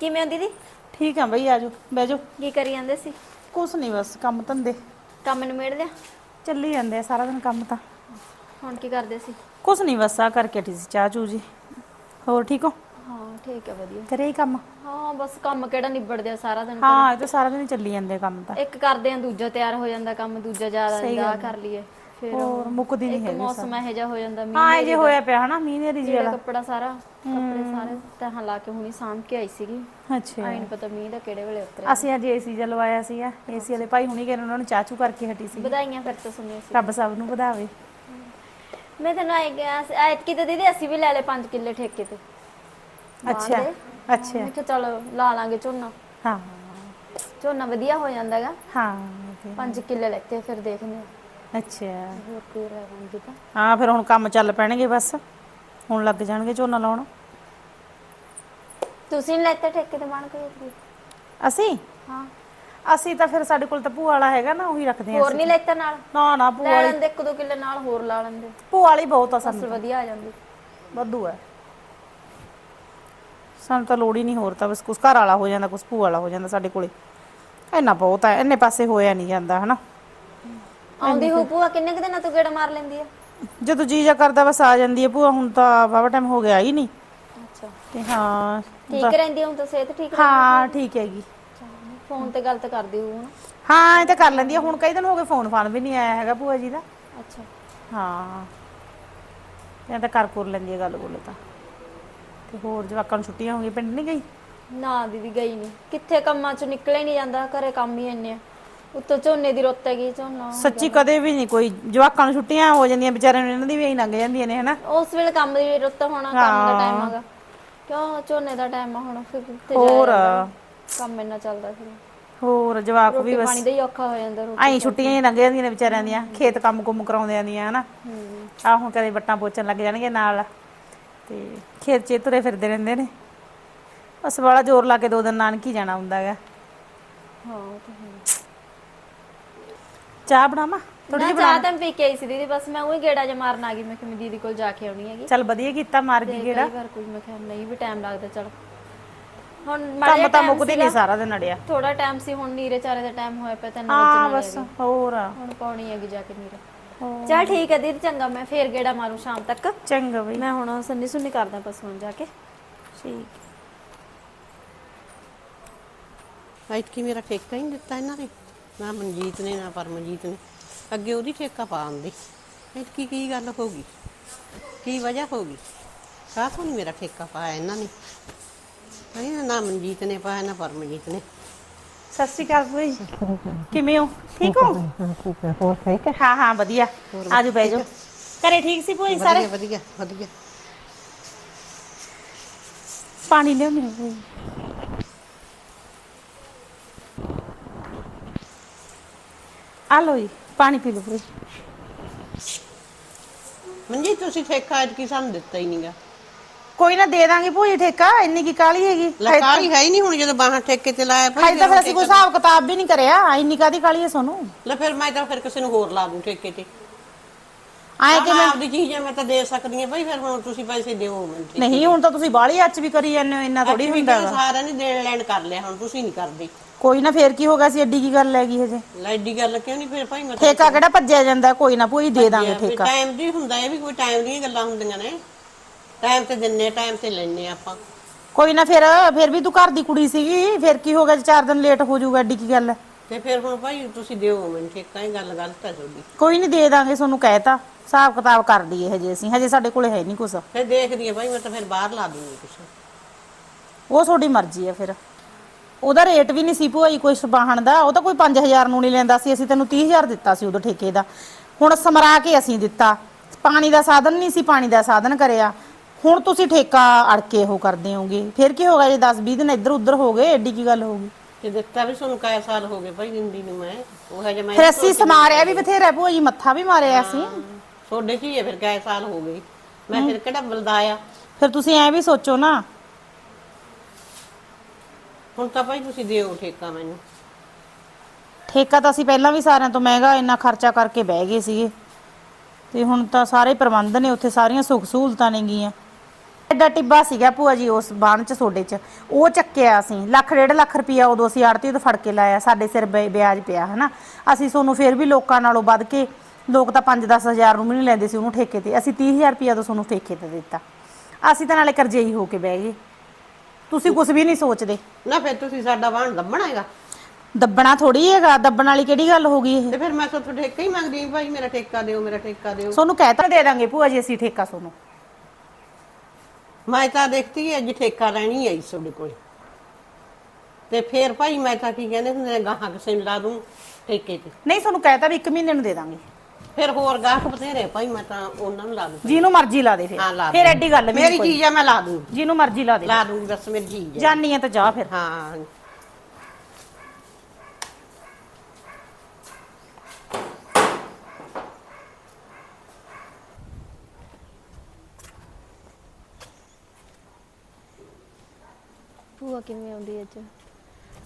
ਕਿਵੇਂ ਹੋ ਦੀਦੀ? ਠੀਕ ਆ ਬਈ ਆਜੋ ਬਹਿ ਜਾਓ ਕੀ ਕਰੀ ਜਾਂਦੇ ਸੀ? ਕੁਛ ਨਹੀਂ ਬਸ ਕੰਮ ਧੰਦੇ। ਕੰਮ ਨੂੰ ਮੇੜ ਲਿਆ ਚੱਲੀ ਜਾਂਦੇ ਆ ਸਾਰਾ ਦਿਨ ਕੰਮ ਤਾਂ। ਹੁਣ ਕੀ ਕਰਦੇ ਸੀ? ਕੁਛ ਨਹੀਂ ਬਸ ਆ ਕਰਕੇ ਹਟੀ ਸੀ ਚਾਹ ਚੂ ਜੀ। ਹੋਰ ਠੀਕ ਹੋ? ਹਾਂ ਠੀਕ ਹੈ ਵਧੀਆ। ਕਰੇ ਹੀ ਕੰਮ? ਹਾਂ ਬਸ ਕੰਮ ਕਿਹੜਾ ਨਿਬੜਦੇ ਆ ਸਾਰਾ ਦਿਨ ਹਾਂ ਇਹ ਤਾਂ ਸਾਰਾ ਦਿਨ ਹੀ ਚੱਲੀ ਜਾਂਦੇ ਆ ਕੰਮ ਤਾਂ। ਇੱਕ ਕਰਦੇ ਆ ਦੂਜਾ ਤਿਆਰ ਹੋ ਜਾਂਦਾ ਕੰਮ ਦੂਜਾ ਜ਼ਿਆਦਾ ਜਾਂਦਾ ਕਰ ਲਈਏ। ਫਿਰ ਹੋਰ ਮੁੱਕਦੀ ਨਹੀਂ ਇੱਕ ਹੈਗੀ ਮੌਸਮ ਇਹੋ ਜਿਹਾ ਹੋ ਜਾਂਦਾ ਮੀਂਹ ਹਾਂ ਇਹ ਜੇ ਹੋਇਆ ਪਿਆ ਹਨਾ ਮੀਂਹ ਦੇ ਰਿਜੀ ਜਿਹੜਾ ਵਾਲਾ ਕੱਪੜਾ ਸਾਰਾ ਕੱਪੜੇ ਸਾਰੇ ਤਹਾਂ ਲਾ ਕੇ ਹੁਣੀ ਸਾਂਭ ਕੇ ਆਈ ਸੀਗੀ। ਅੱਛਾ। ਆਈ ਨਹੀਂ ਪਤਾ ਮੀਂਹ ਦਾ ਕਿਹੜੇ ਵੇਲੇ ਉਤਰਿਆ। ਅਸੀਂ ਅੱਜ ਏਸੀ ਜਲਵਾਇਆ ਸੀਗਾ ਏਸੀ ਵਾਲੇ ਭਾਈ ਹੁਣੀ ਕਹਿੰਦੇ ਉਹਨਾਂ ਨੂੰ ਚਾਹ ਚੂ ਕਰਕੇ ਹਟੀ ਸੀ ਵਧਾਈਆਂ ਫਿਰ ਤਾਂ ਸੁਣੀਆਂ ਸੀ। ਰੱਬ ਸਭ ਨੂੰ ਵਧਾਵੇ। ਮੈਂ ਤੈਨੂੰ ਆਏ ਗਿਆ ਐਤਕੀ ਤਾਂ ਦੀਦੀ ਅਸੀਂ ਵੀ ਲੈ ਲਏ 5 ਕਿੱਲੇ ਠੇਕੇ ਤੇ। ਅੱਛਾ ਅੱਛਾ। ਮੈਂ ਕਿਹਾ ਚਲ ਲਾ ਲਾਂਗੇ ਝੋਨਾ। ਹਾਂ। ਝੋਨਾ ਵਧੀਆ ਹੋ ਜਾਂਦਾਗਾ। ਹਾਂ 5 ਕਿੱਲੇ ਲੈਤੇ ਫਿਰ ਦੇਖਦੇ ਹਾਂ। ਅੱਛਾ। ਹੋਰ ਕੋਈ ਰਹਿ ਤਾਂ ਹਾਂ ਫਿਰ ਹੁਣ ਕੰਮ ਚੱਲ ਪੈਣਗੇ ਬਸ। ਹੁਣ ਲੱਗ ਜਾਣਗੇ ਝੋਨਾ ਲਾਉਣ। ਤੁਸੀਂ ਲੈਤੇ ਠੇਕੇ ਤੇ ਬਣ ਕੋਈ ਅਸੀਂ? ਹਾਂ। ਅਸੀਂ ਤਾਂ ਫਿਰ ਸਾਡੇ ਕੋਲ ਤਾਂ ਭੂਆ ਵਾਲਾ ਹੈਗਾ ਨਾ ਉਹੀ ਰੱਖਦੇ ਆ ਹੋਰ ਨਹੀਂ ਲੈਤਾ ਨਾਲ? ਨਾ ਨਾ ਭੂਆ ਲੈ ਲੈਂਦੇ ਇੱਕ ਦੋ ਕਿੱਲੇ ਨਾਲ ਹੋਰ ਲਾ ਲੈਂਦੇ। ਭੂਆ ਵਾਲੀ ਬਹੁਤ ਆ ਸਾਨੂੰ ਫਸਲ ਵਧੀਆ ਆ ਜਾਂਦੀ। ਵਾਧੂ ਹੈ ਸਾਨੂੰ ਤਾਂ ਲੋੜ ਹੀ ਨਹੀਂ ਹੋਰ ਤਾਂ ਬਸ ਕੁਛ ਘਰ ਵਾਲਾ ਹੋ ਜਾਂਦਾ ਕੁਛ ਭੂਆ ਵਾਲਾ ਹੋ ਜਾਂਦਾ ਸਾਡੇ ਕੋਲੇ। ਇੰਨਾ ਬਹੁਤ ਹੈ ਇੰਨੇ ਪਾਸੇ ਹੋਇਆ ਨਹੀਂ ਜਾਂਦਾ ਹਨਾ? ਆਉਂਦੀ ਹੋ ਭੂਆ ਕਿੰਨੇ ਕੁ ਦਿਨਾਂ ਤੋਂ ਗੇੜਾ ਮਾਰ ਲੈਂਦੀ ਆ? ਜਦੋਂ ਜੀ ਜਾ ਕਰਦਾ ਬਸ ਆ ਜਾਂਦੀ ਹੈ ਭੂਆ ਹੁਣ ਤਾਂ ਬਾਬਾ ਟਾਈਮ ਹੋ ਗਿਆ ਹੀ ਨਹੀਂ ਅੱਛਾ। ਤੇ ਹਾਂ ਠੀਕ ਰਹਿੰਦੀ ਹੁਣ ਤਾਂ ਸਿਹਤ ਠੀਕ ਹਾਂ ਠੀਕ ਹੈਗੀ। ਫੋਨ ਤੇ ਗੱਲ ਤਾਂ ਕਰਦੀ ਹੂੰ ਹਾਂ ਇਹ ਤਾਂ ਕਰ ਲੈਂਦੀ ਹੈ ਹੁਣ ਕਈ ਦਿਨ ਹੋ ਗਏ ਫੋਨ ਫਾਨ ਵੀ ਨਹੀਂ ਆਇਆ ਹੈਗਾ ਭੂਆ ਜੀ ਦਾ। ਅੱਛਾ। ਹਾਂ। ਇਹ ਤਾਂ ਕਰ ਕਰ ਲੈਂਦੀ ਹੈ ਗੱਲ ਗੁੱਲ ਤਾਂ। ਤੇ ਹੋਰ ਜਵਾਕਾਂ ਨੂੰ ਛੁੱਟੀਆਂ ਹੋ ਗਈਆਂ ਪਿੰਡ ਨਹੀਂ ਗਈ? ਨਾ ਦੀਦੀ ਗਈ ਨਹੀਂ ਕਿੱਥੇ ਕੰਮਾਂ ਚੋਂ ਨਿਕਲੇ ਨਹੀਂ ਜਾਂਦਾ ਘਰੇ ਕੰਮ ਹੀ ਇੰਨੇ ਆ। ਉੱਤੋਂ ਝੋਨੇ ਦੀ ਰੁੱਤ ਹੈਗੀ ਝੋਨਾ ਸੱਚੀ ਕਦੇ ਵੀ ਨਹੀਂ ਕੋਈ ਜਵਾਕਾਂ ਨੂੰ ਛੁੱਟੀਆਂ ਹੋ ਜਾਂਦੀਆਂ ਵਿਚਾਰਿਆਂ ਨੂੰ ਇਹਨਾਂ ਦੀ ਵੀ ਐਂ ਲੰਘ ਜਾਂਦੀਆਂ ਨੇ ਹਨਾ? ਉਸ ਵੇਲੇ ਕੰਮ ਦੀ ਰੁੱਤ ਹੋਣਾ ਕੰਮ ਦਾ ਟਾਈਮ ਆਗਾ ਕਿਉਂ? ਝੋਨੇ ਦਾ ਟਾਈਮ ਆ ਹੁਣ ਫਿਰ ਕਿੱਥੇ ਜਾਇਆ ਹੋਰ। ਜਾਂਦਾ। ਕੰਮ ਇੰਨਾ ਚੱਲਦਾ ਫਿਰ। ਹੋਰ ਜਵਾਕ ਵੀ ਰੋਟੀ ਪਾਣੀ ਦਾ ਹੀ ਔਖਾ ਹੋ ਜਾਂਦਾ ਰੋਟੀ ਐਂ ਛੁੱਟੀਆਂ ਹੀ ਲੰਘ ਜਾਂਦੀਆਂ ਨੇ ਵਿਚਾਰਿਆਂ ਦੀਆਂ ਖੇਤ ਕੰਮ ਕੁੰਮ ਕਰਾਉਂਦਿਆਂ ਦੀਆਂ ਹਨਾ? ਆਹ ਹੁਣ ਕਦੇ ਬੱਟਾਂ ਪੋਚਣ ਲੱਗ ਜਾਣਗੇ ਨਾਲ। ਤੇ ਖੇਤ 'ਚ ਹੀ ਤੁਰੇ ਫਿਰਦੇ ਰਹਿੰਦੇ ਨੇ। ਬਸ ਵਾਲਾ ਜ਼ੋਰ ਲਾ ਕੇ ਦੋ ਦਿਨ ਨਾਨਕੀ ਜਾਣਾ ਹੁੰਦਾ ਹੈਗਾ। ਹਾਂ ਉਹ ਤਾਂ ਹੈ। ਚਾਹ ਬਣਾਵਾਂ? ਥੋੜੀ ਨਾ ਚਾਹ ਤਾਂ ਮੈਂ ਪੀ ਕੇ ਆਈ ਸੀ ਦੀਦੀ ਬਸ ਮੈਂ ਉਹੀ ਗੇੜਾ ਜਿਹਾ ਮਾਰਨ ਆ ਗਈ। ਮੈਂ ਕਿ ਮੈਂ ਦੀਦੀ ਕੋਲ ਜਾ ਕੇ ਆਉਣੀ ਹੈਗੀ। ਚੱਲ ਵਧੀਆ ਕੀਤਾ ਮਾਰ ਗਈ ਗੇੜਾ। ਕਈ ਵਾਰ ਕੋਈ ਮੈਂ ਕਿਹਾ ਨਹੀਂ ਵੀ ਟਾਈਮ ਲੱਗਦਾ ਚਲ। ਹੁਣ ਮਾੜਾ ਕੰਮ ਤਾਂ ਮੁੱਕਦੇ ਨਹੀਂ ਸਾਰਾ ਦਿਨ ਅੜਿਆ। ਥੋੜਾ ਟਾਈਮ ਸੀ ਹੁਣ ਨੀਰੇ ਚਾਰੇ ਦਾ ਟਾਈਮ ਹੋਇਆ ਪਿਆ ਤਿੰਨ ਹਾਂ ਬਸ ਹੋਰ ਹੁਣ ਪਾਉਣੀ ਹੈਗੀ ਜਾ ਕੇ ਨੀਰੇ। ਚਲ ਠੀਕ ਹੈ ਦੀਦੀ ਚੰਗਾ ਮੈਂ ਫੇਰ ਗੇੜਾ ਮਾਰੂ ਸ਼ਾਮ ਤੱਕ। ਚੰਗਾ ਬਈ। ਮੈਂ ਹੁਣ ਸੰਨੀ ਸੁੰਨੀ ਕਰਦਾ ਬਸ ਹੁਣ ਜਾ ਕੇ। ਠੀਕ। ਐਤਕੀ ਮੇਰਾ ਠੇਕਾ ਹੀ ਨਹੀਂ ਦਿੱਤਾ ਇਹਨਾਂ ਨੇ ਨਾ ਮਨਜੀਤ ਨੇ ਨਾ ਪਰਮਜੀਤ ਨੇ। ਅੱਗੇ ਉਹਦੀ ਠੇਕਾ ਪਾਉਣ ਦੀ। ਐਤਕੀ ਕੀ ਗੱਲ ਹੋ ਗਈ ਕੀ ਵਜ੍ਹਾ ਹੋ ਗਈ ਕਾਹਤੋਂ ਨਹੀਂ ਮੇਰਾ ਠੇਕਾ ਪਾਇਆ ਇਹਨਾਂ ਨੇ? ਨਹੀਂ ਨਾ ਮਨਜੀਤ ਨੇ ਪਾਇਆ ਨਾ ਪਰਮਜੀਤ ਨੇ। ਸਤਿ ਸ਼੍ਰੀ ਅਕਾਲ ਬਈ ਕਿਵੇਂ ਹੋ? ਠੀਕ ਹੋ? ਠੀਕ ਹੈ ਹੋਰ ਠੀਕ ਹੈ ਹਾਂ ਹਾਂ ਵਧੀਆ। ਆਜੋ ਬਹਿ ਜਾਓ। ਘਰੇ ਠੀਕ ਸੀ ਭੂਈ ਸਾਰੇ? ਵਧੀਆ ਵਧੀਆ ਵਧੀਆ। ਪਾਣੀ ਲਿਆਉਣੀ ਹੋਈ ਆ ਲੋ ਜੀ ਪਾਣੀ ਪੀ ਲਓ ਭੂਈ ਮਨਜੀਤ ਤੁਸੀਂ ਠੇਕਾ ਐਤਕੀ ਸਾਨੂੰ ਦਿੱਤਾ ਹੀ ਨਹੀਂਗਾ ਕੋਈ ਨਾ ਦੇ ਦਾਂਗੇ ਭੂਈ ਠੇਕਾ ਇੰਨੀ ਕੀ ਕਾਲੀ ਹੈਗੀ ਲਕਾਈ ਹੈ ਹੀ ਨਹੀਂ ਹੁਣ ਜਦੋਂ ਬਾਹਰ ਠੇਕੇ ਤੇ ਲਾਇਆ ਭਾਈ ਤਾਂ ਫਿਰ ਅਸੀਂ ਕੋਈ ਹਿਸਾਬ ਕਿਤਾਬ ਵੀ ਨਹੀਂ ਕਰਿਆ ਇੰਨੀ ਕਾਦੀ ਕਾਲੀ ਹੈ ਸੋਨੂੰ ਲੈ ਫਿਰ ਮੈਂ ਤਾਂ ਫਿਰ ਕਿਸੇ ਨੂੰ ਹੋਰ ਲਾ ਦੂੰ ਠੇਕੇ ਤੇ ਆਏ ਕਿ ਮੈਂ ਆਪਦੀ ਚੀਜ਼ ਹੈ ਮੈਂ ਤਾਂ ਦੇ ਸਕਦੀ ਹਾਂ ਭਾਈ ਫਿਰ ਹੁਣ ਤੁਸੀਂ ਪੈਸੇ ਦਿਓ ਮੈਨੂੰ ਨਹੀਂ ਹੁਣ ਤਾਂ ਤੁਸੀਂ ਬਾਹਲੀ ਅੱਚ ਵੀ ਕਰੀ ਜਾਂਦੇ ਹੋ ਇੰਨਾ ਥੋੜੀ ਵੀ ਹੁੰਦਾ ਕਿਹਾ ਸਾਰਿਆਂ ਨੇ ਦੇਣ ਲੈਣ ਕਰ ਲਿਆ ਹੁਣ ਤੁਸੀਂ ਨਹੀਂ ਕਰਦੇ ਕੋਈ ਨਾ ਫੇਰ ਕੀ ਹੋ ਗਿਆ ਸੀ ਐਡੀ ਕੀ ਗੱਲ ਹੈਗੀ ਹਜੇ? ਲੈਡੀ ਗੱਲ ਕਿਉਂ ਨਹੀਂ ਫਿਰ ਭਾਈ ਮੈਂ ਠੇਕਾ ਕਿਹੜਾ ਭੱਜਿਆ ਜਾਂਦਾ ਕੋਈ ਨਾ ਭੂਈ ਦੇ ਦਾਂਗੇ ਠੇਕਾ। ਟਾਈਮ ਦੀ ਹੁੰਦਾ ਇਹ ਵੀ ਕੋਈ ਟਾਈਮ ਦੀਆਂ ਗੱਲਾਂ ਹੁੰਦੀਆਂ ਨੇ। ਟਾਈਮ ਤੇ ਦਿੰਨੇ ਟਾਈਮ ਤੇ ਲੈਣੇ ਆਪਾਂ। ਕੋਈ ਨਾ ਫਿਰ ਫਿਰ ਵੀ ਤੂੰ ਘਰ ਦੀ ਕੁੜੀ ਸੀਗੀ ਫਿਰ ਕੀ ਹੋ ਗਿਆ ਜੇ ਚਾਰ ਦਿਨ ਲੇਟ ਹੋ ਜਾਊਗਾ ਐਡੀ ਕੀ ਗੱਲ? ਹੈ ਤੇ ਫਿਰ ਹੁਣ ਭਾਈ ਤੁਸੀਂ ਦਿਓ ਮੈਨੂੰ ਠੇਕਾ ਇਹ ਗੱਲ ਗਲਤ ਹੈ ਤੁਹਾਡੀ। ਕੋਈ ਨਹੀਂ ਦੇ ਦਾਂਗੇ ਤੁਹਾਨੂੰ ਕਹਿਤਾ ਹਿਸਾਬ ਕਿਤਾਬ ਕਰ ਦਈਏ ਹਜੇ ਅਸੀਂ ਹਜੇ ਸਾਡੇ ਕੋਲੇ ਹੈ ਨਹੀਂ ਕੁਛ। ਫਿਰ ਦੇਖਦੀ ਆ ਭਾਈ ਮੈਂ ਤਾਂ ਫਿਰ ਬਾਹਰ ਲਾ ਦੂੰਗੀ ਕੁਛ। ਉਹ ਤੁਹਾਡੀ ਮਰਜ਼ੀ ਹੈ ਫਿਰ। ਉਹਦਾ ਰੇਟ ਵੀ ਨਹੀਂ ਸੀ ਭੂਆਈ ਕੋਈ ਸਬਾਹਣ ਦਾ ਉਹ ਤਾਂ ਕੋਈ 5000 ਨੂੰ ਨਹੀਂ ਲੈਂਦਾ ਸੀ ਅਸੀਂ ਤੈਨੂੰ 30000 ਦਿੱਤਾ ਸੀ ਉਦੋਂ ਠੇਕੇ ਦਾ। ਹੁਣ ਸਮਰਾ ਕੇ ਅਸੀਂ ਦਿੱਤਾ। ਪਾਣੀ ਦਾ ਸਾਧਨ ਨਹੀਂ ਸੀ ਪਾਣੀ ਦਾ ਸਾਧਨ ਕਰਿਆ। ਹੁਣ ਤੁਸੀਂ ਠੇਕਾ ਅੜ ਕੇ ਉਹ ਕਰਦੇ ਹੋਗੇ। ਫਿਰ ਕੀ ਹੋਗਾ ਜੇ 10 20 ਦਿਨ ਇੱਧਰ ਉੱਧਰ ਹੋ ਗਏ ਐਡੀ ਕੀ ਗੱਲ ਹੋਊਗੀ ਤੇ ਦਿੱਤਾ ਵੀ ਤੁਹਾਨੂੰ ਕਾਇਆ ਸਾਲ ਹੋ ਗਏ ਭਾਈ ਦਿੰਦੀ ਨੂੰ ਮੈਂ। ਉਹ ਹੈ ਜੇ ਮੈਂ ਫਿਰ ਅਸੀਂ ਸਮਾਰਿਆ ਵੀ ਬਥੇਰਾ ਭੂਆ ਜੀ ਮੱਥਾ ਵੀ ਮਾਰਿਆ ਅਸੀਂ। ਤੁਹਾਡੇ ਹੀ ਹੈ ਫਿਰ ਕਾਇਆ ਸਾਲ ਹੋ ਗਏ? ਮੈਂ ਫਿਰ ਕਿਹੜਾ ਬਲਦਾਇਆ? ਫਿਰ ਤੁਸੀਂ ਐ ਵੀ ਸੋਚੋ ਨਾ ਹੁਣ ਤਾਂ ਭਾਈ ਤੁਸੀਂ ਦਿਓ ਠੇਕਾ ਮੈਨੂੰ। ਠੇਕਾ ਤਾਂ ਅਸੀਂ ਪਹਿਲਾਂ ਵੀ ਸਾਰਿਆਂ ਤੋਂ ਮਹਿੰਗਾ ਇੰਨਾ ਖਰਚਾ ਕਰਕੇ ਬਹਿ ਗਏ ਸੀਗੇ। ਤੇ ਹੁਣ ਤਾਂ ਸਾਰੇ ਪ੍ਰਬੰਧ ਨੇ, ਉੱਥੇ ਸਾਰੀਆਂ ਸੁੱਖ ਸਹੂਲਤਾਂ ਨੇ ਐਡਾ ਟਿੱਬਾ ਸੀਗਾ ਭੂਆ ਜੀ ਉਸ ਬਾਣ ਚ ਸੋਡੇ ਚ। ਉਹ ਚੱਕਿਆ ਅਸੀਂ, ਲੱਖ ਡੇਢ ਲੱਖ ਰੁਪਇਆ ਉਦੋਂ ਅਸੀਂ ਆੜਤੀ ਤੋਂ ਫੜ ਕੇ ਲਾਇਆ, ਸਾਡੇ ਸਿਰ ਵਿ- ਵਿਆਜ ਪਿਆ, ਹਨਾ। ਅਸੀਂ ਤੁਹਾਨੂੰ ਫਿਰ ਵੀ ਲੋਕਾਂ ਨਾਲੋਂ ਵੱਧ ਕੇ ਲੋਕ ਤਾਂ 5-10 ਹਜ਼ਾਰ ਨੂੰ ਵੀ ਨਹੀਂ ਲੈਂਦੇ ਸੀ ਉਹਨੂੰ ਠੇਕੇ ਤੇ। ਅਸੀਂ 30000 ਰੁਪਇਆ ਤੋਂ ਤੁਹਾਨੂੰ ਠੇਕੇ ਤੇ ਦਿੱਤਾ। ਅਸੀਂ ਤਾਂ ਨਾਲੇ ਕਰਜ਼ੇਈ ਹੋ ਕੇ ਬਹਿ ਗਏ। ਤੁਸੀਂ ਕੁਝ ਵੀ ਨਹੀਂ ਸੋਚਦੇ। ਨਾ ਫਿਰ ਤੁਸੀਂ ਸਾਡਾ ਵਾਹਣ ਲੱਭਣਾ ਹੈਗਾ। ਦੱਬਣਾ ਥੋੜੀ ਹੈਗਾ ਦੱਬਣ ਵਾਲੀ ਕਿਹੜੀ ਗੱਲ ਹੋ ਗਈ ਇਹ? ਤੇ ਫਿਰ ਮੈਂ ਤੁਹਾਡੇ ਠੇਕਾ ਹੀ ਮੰਗਦੀ ਹਾਂ, ਭਾਈ ਮੇਰਾ ਠੇਕਾ ਦਿਓ ਮੇਰਾ ਠੇਕਾ ਦਿਓ। ਤੁਹਾਨੂੰ ਕਹਿਤਾ ਦੇ ਦਾਂਗੇ ਭੂਆ ਜੀ ਅਸੀਂ ਠੇਕਾ ਤੁਹਾਨੂੰ ਮੈਂ ਤਾਂ ਦੇਖਤੀ ਅੱਜ ਠੇਕਾ ਲੈਣੀ ਆਈ ਤੁਹਾਡੇ ਕੋਲ। ਤੇ ਫਿਰ ਭਾਈ ਮੈਂ ਤਾਂ ਕੀ ਕਹਿੰਦੇ ਹੁੰਦੇ ਨੇ ਗਾਹਾਂ ਕਿਸੇ ਨੂੰ ਲਾ ਦੂੰ ਠੇਕੇ ਤੇ। ਨਹੀਂ ਤੁਹਾਨੂੰ ਕਹਿਤਾ ਵੀ 1 ਮਹੀਨੇ ਨੂੰ ਦੇ ਦਾਂਗੇ। ਫਿਰ ਹੋਰ ਗਾਹਕ ਬਥੇਰੇ ਭਾਈ ਮੈਂ ਤਾਂ ਉਹਨਾਂ ਨੂੰ ਲਾ ਦੂੰ ਜਿਹਨੂੰ ਮਰਜ਼ੀ ਲਾ ਦੇ ਫਿਰ। ਹਾਂ ਲਾ ਫਿਰ ਦੂੰ। ਐਡੀ ਗੱਲ ਵੀ ਮੇਰੀ ਨਹੀਂ ਕੋਈ। ਚੀਜ਼ ਆ ਮੈਂ ਲਾ ਦੂੰ ਜਿਹਨੂੰ ਮਰਜ਼ੀ ਲਾ ਦੇ। ਲਾ ਦੂੰਗੀ ਬਸ ਮੇਰੀ ਚੀਜ਼ ਹੈ ਜਾਨੀ ਆ ਤਾਂ ਜਾ ਫਿਰ। ਹਾਂ। ਭੂਆ ਕਿਵੇਂ ਆਉਂਦੀ ਅੱਜ?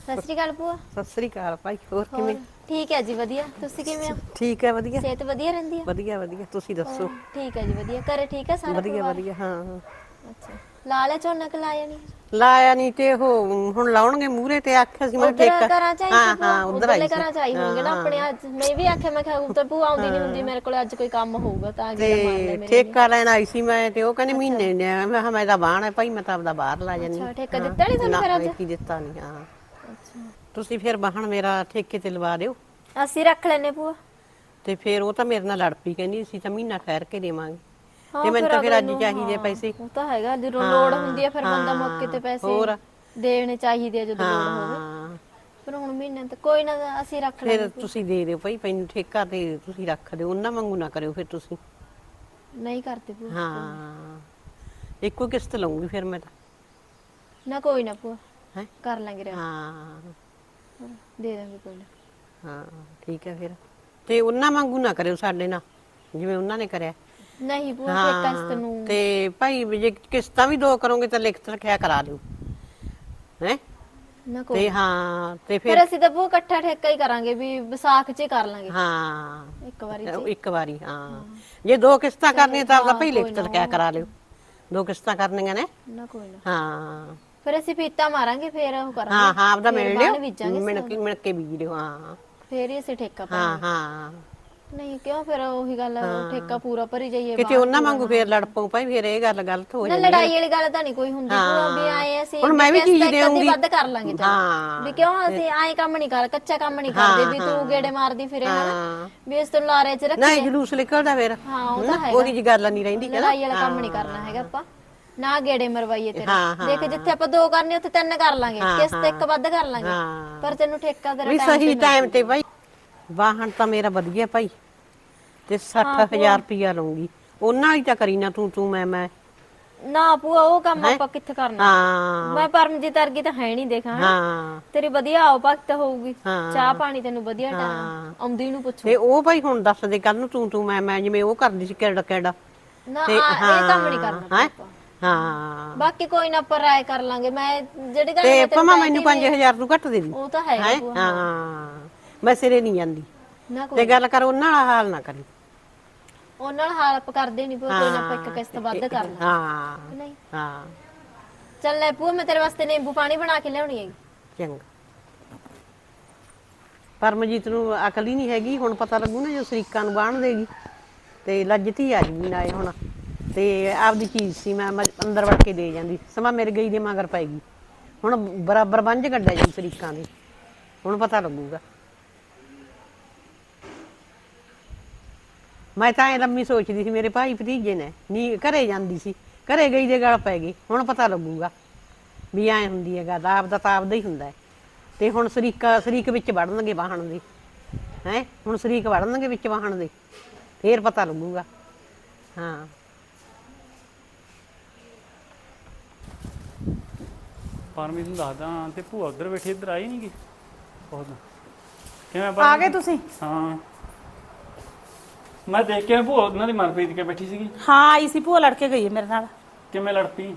ਸਤਿ ਸ਼੍ਰੀ ਅਕਾਲ ਭੂਆ। ਸਤਿ ਸ੍ਰੀ ਅਕਾਲ ਭਾਈ ਹੋਰ ਹੋਰ ਕਿਵੇਂ? ਠੀਕ ਹੈ ਜੀ ਵਧੀਆ। ਤੁਸੀਂ ਕਿਵੇਂ ਹੋ? ਠੀਕ ਹੈ ਵਧੀਆ। ਸਿਹਤ ਵਧੀਆ ਰਹਿੰਦੀ ਹੈ? ਵਧੀਆ ਵਧੀਆ। ਤੁਸੀਂ ਦੱਸੋ? ਠੀਕ ਹੈ ਜੀ ਵਧੀਆ। ਘਰੇ ਠੀਕ ਹੈ ਸਾਰਾ ਵਧੀਆ ਪਰਿਵਾਰ? ਵਧੀਆ ਹਾਂ ਹਾਂ। ਅੱਛਾ। ਲਾ ਲਿਆ ਝੋਨਾ ਕਿ ਲਾਇਆ ਨਹੀਂ? ਲਾਇਆ ਨਹੀਂ ਤੇ ਉਹ ਹੁਣ ਲਾਉਣਗੇ ਮੂਰੇ ਤੇ ਆਖਿਆ ਸੀ ਮੈਂ ਉਧਰ ਹਾਂ ਹਾਂ ਉਧਰ ਆਈ ਸੀ। ਘਰਾਂ ਚ ਆਈ ਹੋਣਗੇ ਨਾ ਆਪਣੇ ਅੱਜ। ਮੈਂ ਵੀ ਆਖਿਆ ਮੈਂ ਕਿਹਾ ਉੱਤਰ ਭੂਆ ਆਉਂਦੀ ਨਹੀਂ ਹੁੰਦੀ ਮੇਰੇ ਕੋਲ ਅੱਜ ਕੋਈ ਕੰਮ ਹੋਊਗਾ ਤਾਂ ਗਿਆ ਮਾਰ ਲੈ ਤੇ ਮੇਰੇ ਠੇਕਾ ਲੈਣ ਆਈ ਸੀ ਮੈਂ ਤੇ ਉਹ ਕਹਿੰਦੇ ਮਹੀਨੇ ਨੇ। ਮੈਂ ਕਿਹਾ ਮੈਂ ਤਾਂ ਬਾਣ ਹੈ ਭਾਈ ਮੈਂ ਤਾਂ ਆਪਦਾ ਬਾਹਰ ਲਾ ਜਾਨੀ ਅੱਛਾ ਠੇਕਾ ਦਿੱਤਾ ਨਹੀਂ ਤੁਹਾਨੂੰ ਫਿਰ ਅੱਜ ਨਾ ਕੀ ਦਿੱਤਾ ਨਹੀਂ ਹਾਂ। ਅੱਛਾ। ਤੁਸੀਂ ਫਿਰ ਬਾਹਣ ਮੇਰਾ ਠੇਕੇ ਤੇ ਲਵਾ ਦਿਓ। ਅਸੀਂ ਰੱਖ ਲੈਨੇ ਭੂਆ। ਤੇ ਫਿਰ ਉਹ ਤਾਂ ਮੇਰੇ ਨਾਲ ਲੜ ਪਈ ਕਹਿੰਦੀ ਅਸੀਂ ਤਾਂ ਮਹੀਨਾ ਠਹਿਰ ਕੇ ਦੇਵਾਂਗੇ। ਹਾਂ, ਤੇ ਮੈਨੂੰ ਤਾਂ ਫਿਰ ਅਗਲੇ ਅੱਜ ਨੂੰ, ਚਾਹੀਦੇ ਹਾਂ, ਪੈਸੇ। ਉਹ ਤਾਂ ਹੈਗਾ ਜਦੋਂ ਲੋੜ ਹੁੰਦੀ ਹੈ ਫਿਰ ਬੰਦਾ ਹਾਂ, ਮੌਕੇ ਤੇ ਪੈਸੇ ਹੋਰ। ਦੇਣੇ ਚਾਹੀਦੇ ਆ ਜਦੋਂ ਲੋੜ ਹੋਵੇ। ਹਾਂ। ਪਰ ਹੁਣ ਮਹੀਨੇ ਤੇ ਕੋਈ ਨਾ ਅਸੀਂ ਰੱਖ ਫਿਰ ਲੈਨੇ ਤੁਸੀਂ ਦੇ ਦਿਓ ਭਾਈ ਮੈਨੂੰ ਠੇਕਾ ਤੇ ਤੁਸੀਂ ਰੱਖ ਦਿਓ ਉਹਨਾਂ ਵਾਂਗੂ ਨਾ ਕਰਿਓ ਫਿਰ ਤੁਸੀਂ। ਨਹੀਂ ਕਰਦੇ ਭੂਆ। ਹਾਂ। ਇੱਕੋ ਕਿਸ਼ਤ ਲਵਾਂਗੀ ਫਿਰ ਮੈਂ ਤਾਂ। ਨਾ ਕੋਈ ਨਾ ਭੂਆ। ਹੈ? ਕਰ ਲਾਂਗੇ ਰਹਿ ਹਾਂ। ਦੇ ਦਾਂਗੇ ਕੋਈ ਨਾ। ਹਾਂ ਠੀਕ ਹੈ ਫਿਰ। ਤੇ ਉਹਨਾਂ ਵਾਂਗੂ ਨਾ ਕਰਿਓ ਸਾਡੇ ਨਾਲ ਜਿਵੇਂ ਉਹਨਾਂ ਨੇ ਕਰਿਆ। ਨਹੀਂ ਭੂਆ ਇਸ ਨੂੰ ਤੇ ਭਾਈ ਵੀ ਜੇ ਕਿਸ਼ਤਾਂ ਵੀ ਦੋ ਕਰੋਗੇ ਤਾਂ ਲਿਖਤ ਰੱਖਿਆ ਕਰਾ ਦਿਓ। ਹੈ? ਨਾ ਕੋਈ। ਤੇ ਹਾਂ ਤੇ ਫਿਰ ਫਿਰ ਅਸੀਂ ਤਾਂ ਭੂਆ ਇਕੱਠਾ ਠੇਕਾ ਹੀ ਕਰਾਂਗੇ ਵੀ ਵਿਸਾਖ 'ਚ ਹੀ ਕਰ ਲਾਂਗੇ। ਹਾਂ। ਇੱਕ ਵਾਰੀ ਉਹ ਇੱਕ ਵਾਰੀ ਹਾਂ। ਜੇ ਦੋ ਕਿਸ਼ਤਾਂ ਕਰਨੀਆਂ ਤਾਂ ਆਪਦਾ ਭਾਈ ਲਿਖਤ ਰੱਖਿਆ ਕਰਾ ਲਿਓ। ਦੋ ਕਿਸ਼ਤਾਂ ਕਰਨੀਆਂ ਨੇ। ਨਾ ਕੋਈ ਨਾ। ਹਾਂ। ਫਿਰ ਅਸੀਂ ਫੀਤਾ ਮਾਰਾਂਗੇ ਫਿਰ ਉਹ ਕਰਾਂਗੇ। ਹਾਂ ਹਾਂ ਆਪਦਾ ਮਿਲ ਲਿਓ। ਬੀਜਾਂਗੇ ਮਿਣ ਕੇ ਮਿਣ ਕੇ ਬੀਜ ਲਿਓ ਹਾਂ ਫਿਰ ਹੀ ਅਸੀਂ ਠੇਕਾ ਹਾਂ ਪਾਵਾਂਗੇ। ਹਾਂ। ਨਹੀਂ ਕਿਉਂ? ਫਿਰ ਉਹੀ ਗੱਲ ਆ, ਠੇਕਾ ਪੂਰਾ ਭਰੀ ਜਾਈਏ ਕਿਤੇ ਉਹਨਾਂ ਵਾਂਗੂ ਫੇਰ ਲੜ ਪਊ ਭਾਈ ਫੇਰ ਇਹ ਗੱਲ ਗਲਤ ਹੋ ਨਾ ਜਾਂਦੀ ਲੜਾਈ ਵਾਲੀ ਗੱਲ ਤਾਂ ਨਹੀਂ ਕੋਈ ਹੁੰਦੀ ਭੂਆ ਵੀ ਆਏ ਅਸੀਂ ਹੁਣ ਮੈਂ ਵੀ ਚੀਜ਼ ਦਾ ਇੱਕ ਅੱਧੀ ਦੇਊਂਗੀ। ਵੱਧ ਕਰ ਲਾਂਗੇ ਚੱਲ। ਹਾਂ। ਵੀ ਕਿਉਂ ਅਸੀਂ ਆਏ ਕੰਮ ਨਹੀਂ ਕਰ ਕੱਚਾ ਕੰਮ ਨਹੀਂ ਕਰਦੇ ਵੀ ਤੂੰ ਗੇੜੇ ਮਾਰਦੀ ਫਿਰੇ ਹਨਾ? ਹਾਂ। ਵੀ ਇਸ ਤੋਂ ਲਾਰੇ 'ਚ ਰੱਖ ਨਹੀਂ ਜਲੂਸ ਨਿਕਲਦਾ ਫੇਰ। ਹਾਂ ਉਹ ਤਾਂ ਹੈ ਉਹਦੀ ਜੀ ਗੱਲ ਨਹੀਂ ਰਹਿੰਦੀ ਲੜਾਈ ਵਾਲਾ ਕੰਮ ਨਹੀਂ ਕਰਨਾ ਹੈਗਾ ਆਪਾਂ। ਨਾ ਗੇੜੇ ਮਰਵਾਈਏ ਤੇਰੇ। ਹਾਂ, ਹਾਂ। ਦੇਖ ਜਿੱਥੇ ਆਪਾਂ ਦੋ ਕਰਨੇ ਉੱਥੇ ਤਿੰਨ ਕਰ ਲਾਂਗੇ। ਕਿਸ ਤੇ ਇੱਕ ਵੱਧ ਕਰ ਲਾਂਗੇ। ਹਾਂ। ਪਰ ਤੈਨੂੰ ਠੇਕਾ ਤੇਰਾ ਵੀ time ਸਹੀ ਟਾਈਮ ਤੇ ਭਾਈ। ਵਾਹਣ ਤਾਂ ਮੇਰਾ ਵਧੀਆ ਭਾਈ। ਤੇ 60000 ਰੁਪਇਆ ਲਊਂਗੀ। ਉਹਨਾਂ ਹੀ ਤਾਂ ਕਰੀ ਨਾ ਤੂੰ ਤੂੰ ਮੈਂ ਮੈਂ। ਨਾ ਪੂਆ ਉਹ ਕੰਮ ਆਪਾਂ ਕਿੱਥੇ ਕਰਨਾ? ਹਾਂ। ਮੈਂ ਪਰਮਜੀਤ ਵਰਗੀ ਤਾਂ ਹੈ ਨਹੀਂ ਦੇਖਾਂ ਹਾਂ। ਤੇਰੀ ਵਧੀਆ ਆਓ ਭਗਤ ਹੋਊਗੀ। ਹਾਂ। ਚਾਹ ਪਾਣੀ ਤੈਨੂੰ ਵਧੀਆ ਹਾਂ। ਟਾਈਮ ਆਉਂਦੀ ਨੂੰ ਪੁੱਛੋ। ਤੇ ਉਹ ਭਾਈ ਹੁਣ ਦੱਸ ਦੇ ਕੱਲ ਨੂੰ ਤੂੰ ਤੂੰ ਮੈਂ ਮੈਂ ਜਿਵੇਂ ਉਹ ਕਰਦੀ ਸੀ ਕਿਹੜਾ ਕਿਹੜਾ। ਨਾ ਆ, ਇਹ ਕੰਮ ਨਹੀਂ ਕਰਨਾ ਹੈਂ? ਆਪਾਂ। ਹਾਂ। ਬਾਕੀ ਕੋਈ ਨਾ ਆਪਾਂ ਰਾਏ ਕਰ ਲਾਂਗੇ। ਮੈਂ ਜਿਹੜੀ ਗੱਲ ਤੇ ਮੈਂ ਤੈਨੂੰ ਮੈਨੂੰ ਦਿੱਤੀ 5000 ਤੂੰ ਘੱਟ ਦੇ ਦੀ। ਉਹ ਤਾਂ ਹੈਗਾ ਹੈਂ? ਭੂਆ। ਹਾਂ। ਮੈਂ ਸਿਰੇ ਨਹੀਂ ਜਾਂਦੀ। ਨਾ ਤੇ ਗੱਲ ਕਰ ਉਹਨਾਂ ਨਾਲ ਹਾਲ ਨਾ ਕਰੀ। ਉਹਨਾਂ ਨਾਲ ਹੈਲਪ ਕਰਦੇ ਨਹੀਂ ਕੋਈ ਨਾ ਆਪਾਂ ਇੱਕ ਕਿਸ਼ਤ ਵੱਧ ਕਰ ਲਾਂ ਹਾਂ। ਨਹੀਂ? ਹਾਂ। ਚੱਲ ਲੈ ਪੂਆ ਮੈਂ ਤੇਰੇ ਵਾਸਤੇ ਨਿੰਬੂ ਪਾਣੀ ਬਣਾ ਕੇ ਲਿਆਉਣੀ ਹੈਗੀ। ਚੰਗਾ। ਪਰਮਜੀਤ ਨੂੰ ਅਕਲ ਹੀ ਨਹੀਂ ਹੈਗੀ ਹੁਣ ਪਤਾ ਲੱਗੂ ਨਾ ਜੋ ਸਰੀਕਾਂ ਨੂੰ ਬਾਣ ਦੇਗੀ। ਤੇ ਲੱਜਤੀ ਆ ਜੂਗੀ ਨਾ ਇਹ ਹੁਣ। ਤੇ ਆਪਦੀ ਚੀਜ਼ ਸੀ, ਮੈਂ ਮ- ਅੰਦਰ ਵੜ ਕੇ ਦੇ ਜਾਂਦੀ। ਸਮਾਂ ਮੇਰੇ ਗਈ ਦੇ ਮਗਰ ਪੈ ਗਈ। ਹੁਣ ਬਰਾਬਰ ਬੰਝ ਕੱਢਿਆ ਜੀ ਸਰੀਕਾਂ ਦੇ। ਹੁਣ ਪਤਾ ਲੱਗੂਗਾ। ਮੈਂ ਤਾਂ ਇਹ ਲੰਮੀ ਸੋਚਦੀ ਸੀ, ਮੇਰੇ ਭਾਈ ਭਤੀਜੇ ਨੇ, ਨੀ, ਘਰੇ ਜਾਂਦੀ ਸੀ। ਘਰੇ ਗਈ ਦੇ ਗਲ ਪੈ ਗਈ। ਹੁਣ ਪਤਾ ਲੱਗੂਗਾ ਵੀ ਐ ਹੁੰਦੀ ਹੈ ਗੱਲ। ਆਪ ਦਾ ਤਾਂ ਆਪਦਾ ਹੀ ਹੁੰਦਾ ਹੈ। ਤੇ ਹੁਣ ਸਰੀਕਾ, ਸਰੀਕ ਵਿੱਚ ਵੜਨਗੇ ਵਾਹਣ ਦੇ। ਹੈ? ਹੁਣ ਸਰੀਕ ਵੜਨਗੇ ਵਿੱਚ ਵਾਹਣ ਦੇ। ਫੇਰ ਪਤਾ ਲੱਗੂਗਾ। ਹਾਂ। ਪਰਮੀਤ ਨੂੰ ਦੱਸਦਾ ਤੇ ਭੂਆ ਉਧਰ ਬੈਠੀ ਇੱਧਰ ਆਈ ਨਹੀਂ ਗੀ? ਬਹੁਤ। ਕਿਵੇਂ ਆ? ਗਏ ਤੁਸੀਂ? ਹਾਂ। ਮੈਂ ਦੇਖ ਕੇ ਭੂਆ ਉਹਨਾਂ ਦੀ ਮਨਪ੍ਰੀਤ ਕੇ ਬੈਠੀ ਸੀਗੀ। ਹਾਂ ਆਈ ਸੀ ਭੂਆ ਲੜ ਕੇ ਗਈ ਹੈ ਮੇਰੇ ਨਾਲ। ਕਿਵੇਂ ਲੜ ਪਈ